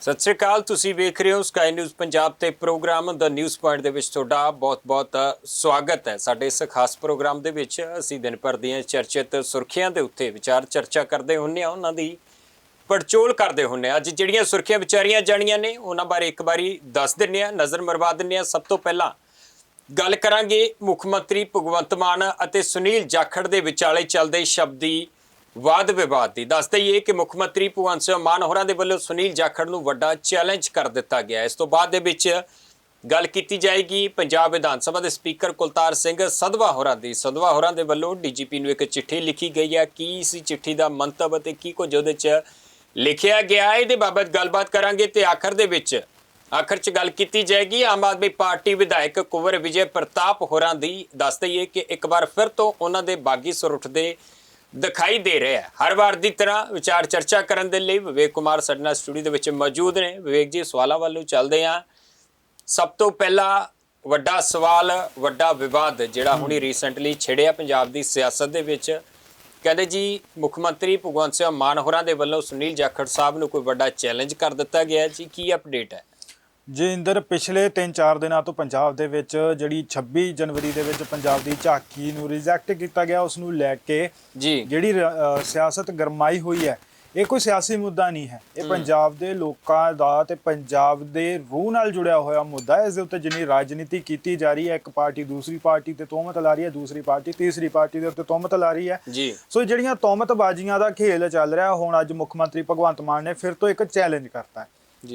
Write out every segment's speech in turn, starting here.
ਸਤਿ ਸ੍ਰੀ ਅਕਾਲ, ਤੁਸੀਂ ਵੇਖ ਰਹੇ ਹੋ ਸਕਾਈ ਨਿਊਜ਼ ਪੰਜਾਬ ਤੇ ਪ੍ਰੋਗਰਾਮ ਦਾ ਨਿਊਜ਼ ਪੁਆਇੰਟ ਦੇ ਵਿੱਚ ਤੁਹਾਡਾ ਬਹੁਤ-ਬਹੁਤ ਸਵਾਗਤ ਹੈ। ਸਾਡੇ ਇਸ ਖਾਸ ਪ੍ਰੋਗਰਾਮ ਦੇ ਵਿੱਚ ਅਸੀਂ ਦਿਨ ਭਰ ਦੀਆਂ ਚਰਚਿਤ ਸੁਰਖੀਆਂ ਦੇ ਉੱਤੇ ਵਿਚਾਰ ਚਰਚਾ ਕਰਦੇ ਹੁੰਨੇ ਆ ਉਹਨਾਂ ਦੀ ਪੜਚੋਲ ਕਰਦੇ ਹੁੰਨੇ ਆ ਅੱਜ ਜਿਹੜੀਆਂ ਸੁਰਖੀਆਂ ਵਿਚਾਰੀਆਂ ਜਾਣੀਆਂ ਨੇ, ਉਹਨਾਂ ਬਾਰੇ ਇੱਕ ਵਾਰੀ ਦੱਸ ਦਿੰਨੇ ਆ ਨਜ਼ਰ ਮਰਵਾ ਦਿੰਨੇ ਆ ਸਭ ਤੋਂ ਪਹਿਲਾਂ ਗੱਲ ਕਰਾਂਗੇ ਮੁੱਖ ਮੰਤਰੀ ਭਗਵੰਤ ਮਾਨ ਅਤੇ ਸੁਨੀਲ ਜਾਖੜ ਦੇ ਵਿਚਾਲੇ ਚੱਲਦੇ ਸ਼ਬਦੀ ਵਾਦ ਵਿਵਾਦ ਦੀ। ਦੱਸ ਦਈਏ ਕਿ ਮੁੱਖ ਮੰਤਰੀ ਭਗਵੰਤ ਸਿੰਘ ਮਾਨ ਹੋਰਾਂ ਦੇ ਵੱਲੋਂ ਸੁਨੀਲ ਜਾਖੜ ਨੂੰ ਵੱਡਾ ਚੈਲੰਜ ਕਰ ਦਿੱਤਾ ਗਿਆ। ਇਸ ਤੋਂ ਬਾਅਦ ਦੇ ਵਿੱਚ ਗੱਲ ਕੀਤੀ ਜਾਏਗੀ ਪੰਜਾਬ ਵਿਧਾਨ ਸਭਾ ਦੇ ਸਪੀਕਰ ਕੁਲਤਾਰ ਸਿੰਘ ਸਦਵਾ ਹੋਰਾਂ ਦੀ। ਸਦਵਾ ਹੋਰਾਂ ਦੇ ਵੱਲੋਂ ਡੀਜੀਪੀ ਨੂੰ ਇੱਕ ਚਿੱਠੀ ਲਿਖੀ ਗਈ ਹੈ। ਕੀ ਸੀ ਚਿੱਠੀ ਦਾ ਮੰਤਵ ਅਤੇ ਕੀ ਕੁਝ ਉਹਦੇ 'ਚ ਲਿਖਿਆ ਗਿਆ ਹੈ, ਇਹਦੇ ਬਾਬਤ ਗੱਲਬਾਤ ਕਰਾਂਗੇ ਤੇ ਆਖਰ ਦੇ ਵਿੱਚ, ਆਖਰ 'ਚ ਗੱਲ ਕੀਤੀ ਜਾਏਗੀ। ਆਮ ਆਦਮੀ ਪਾਰਟੀ ਵਿਧਾਇਕ ਕੁਵਰ ਵਿਜੇ ਪ੍ਰਤਾਪ ਹੋਰਾਂ ਦੀ। ਦੱਸ ਦਈਏ ਕਿ ਇੱਕ ਵਾਰ ਫਿਰ ਤੋਂ ਉਹਨਾਂ ਦੇ ਬਾਗੀ ਸੁਰ ਉੱਠਦੇ ਦਿਖਾਈ ਦੇ ਰਿਹਾ ਹੈ। ਹਰ ਵਾਰ ਦੀ ਤਰ੍ਹਾਂ ਵਿਚਾਰ ਚਰਚਾ ਕਰਨ ਦੇ ਲਈ ਵਿਵੇਕ ਕੁਮਾਰ ਸਾਡੇ ਨਾਲ ਸਟੂਡੀਓ ਦੇ ਵਿੱਚ ਮੌਜੂਦ ਨੇ। ਵਿਵੇਕ ਜੀ ਸਵਾਲਾਂ ਵੱਲੋਂ ਚੱਲਦੇ ਹਾਂ। ਸਭ ਤੋਂ ਪਹਿਲਾ ਵੱਡਾ ਸਵਾਲ ਵੱਡਾ ਵਿਵਾਦ ਜਿਹੜਾ ਹੁਣੀ ਰੀਸੈਂਟਲੀ ਛਿੜਿਆ ਪੰਜਾਬ ਦੀ ਸਿਆਸਤ ਦੇ ਵਿੱਚ। ਕਹਿੰਦੇ ਜੀ ਮੁੱਖ ਮੰਤਰੀ ਭਗਵੰਤ ਸਿੰਘ ਮਾਨ ਹੋਰਾਂ ਦੇ ਵੱਲੋਂ ਸੁਨੀਲ ਜਾਖੜ ਸਾਹਿਬ ਨੂੰ ਕੋਈ ਵੱਡਾ ਚੈਲੰਜ ਕਰ ਦਿੱਤਾ ਗਿਆ ਜੀ ਕੀ ਅਪਡੇਟ ਹੈ? ਜੀ ਇੰਦਰ ਪਿਛਲੇ 3-4 ਦਿਨਾਂ ਤੋਂ ਪੰਜਾਬ ਦੇ ਵਿੱਚ ਜਿਹੜੀ 26 ਜਨਵਰੀ ਦੇ ਵਿੱਚ ਪੰਜਾਬ ਦੀ ਝਾਕੀ ਨੂੰ ਰਿਜੈਕਟ ਕੀਤਾ ਗਿਆ ਉਸ ਨੂੰ ਲੈ ਕੇ ਜੀ। ਜਿਹੜੀ ਅ, ਸਿਆਸਤ ਗਰਮਾਈ ਹੋਈ ਹੈ ਇਹ ਕੋਈ ਸਿਆਸੀ ਮੁੱਦਾ ਨਹੀਂ ਹੈ। ਇਹ ਪੰਜਾਬ ਦੇ ਲੋਕਾਂ ਦਾ ਤੇ ਪੰਜਾਬ ਦੇ ਰੂਹ ਨਾਲ ਜੁੜਿਆ ਹੋਇਆ ਮੁੱਦਾ ਹੈ। ਇਸ ਦੇ ਉੱਤੇ ਜਿੰਨੀ ਰਾਜਨੀਤੀ ਕੀਤੀ ਜਾ ਰਹੀ ਹੈ ਇੱਕ ਪਾਰਟੀ ਦੂਸਰੀ ਪਾਰਟੀ ਤੇ ਤੋਹਮਤ ਲਾ ਰਹੀ ਹੈ ਦੂਸਰੀ ਪਾਰਟੀ ਤੀਸਰੀ ਪਾਰਟੀ ਦੇ ਉੱਤੇ ਤੋਹਮਤ ਲਾ ਰਹੀ ਹੈ। ਜੀ। ਸੋ ਜਿਹੜੀਆਂ ਤੋਮਤਬਾਜ਼ੀਆਂ ਦਾ ਖੇਲ ਚੱਲ ਰਿਹਾ ਹੁਣ ਅੱਜ ਮੁੱਖ ਮੰਤਰੀ ਭਗਵੰਤ ਮਾਨ ਨੇ ਫਿਰ ਤੋਂ ਇੱਕ ਚੈਲੰਜ ਕਰਤਾ ਹੈ।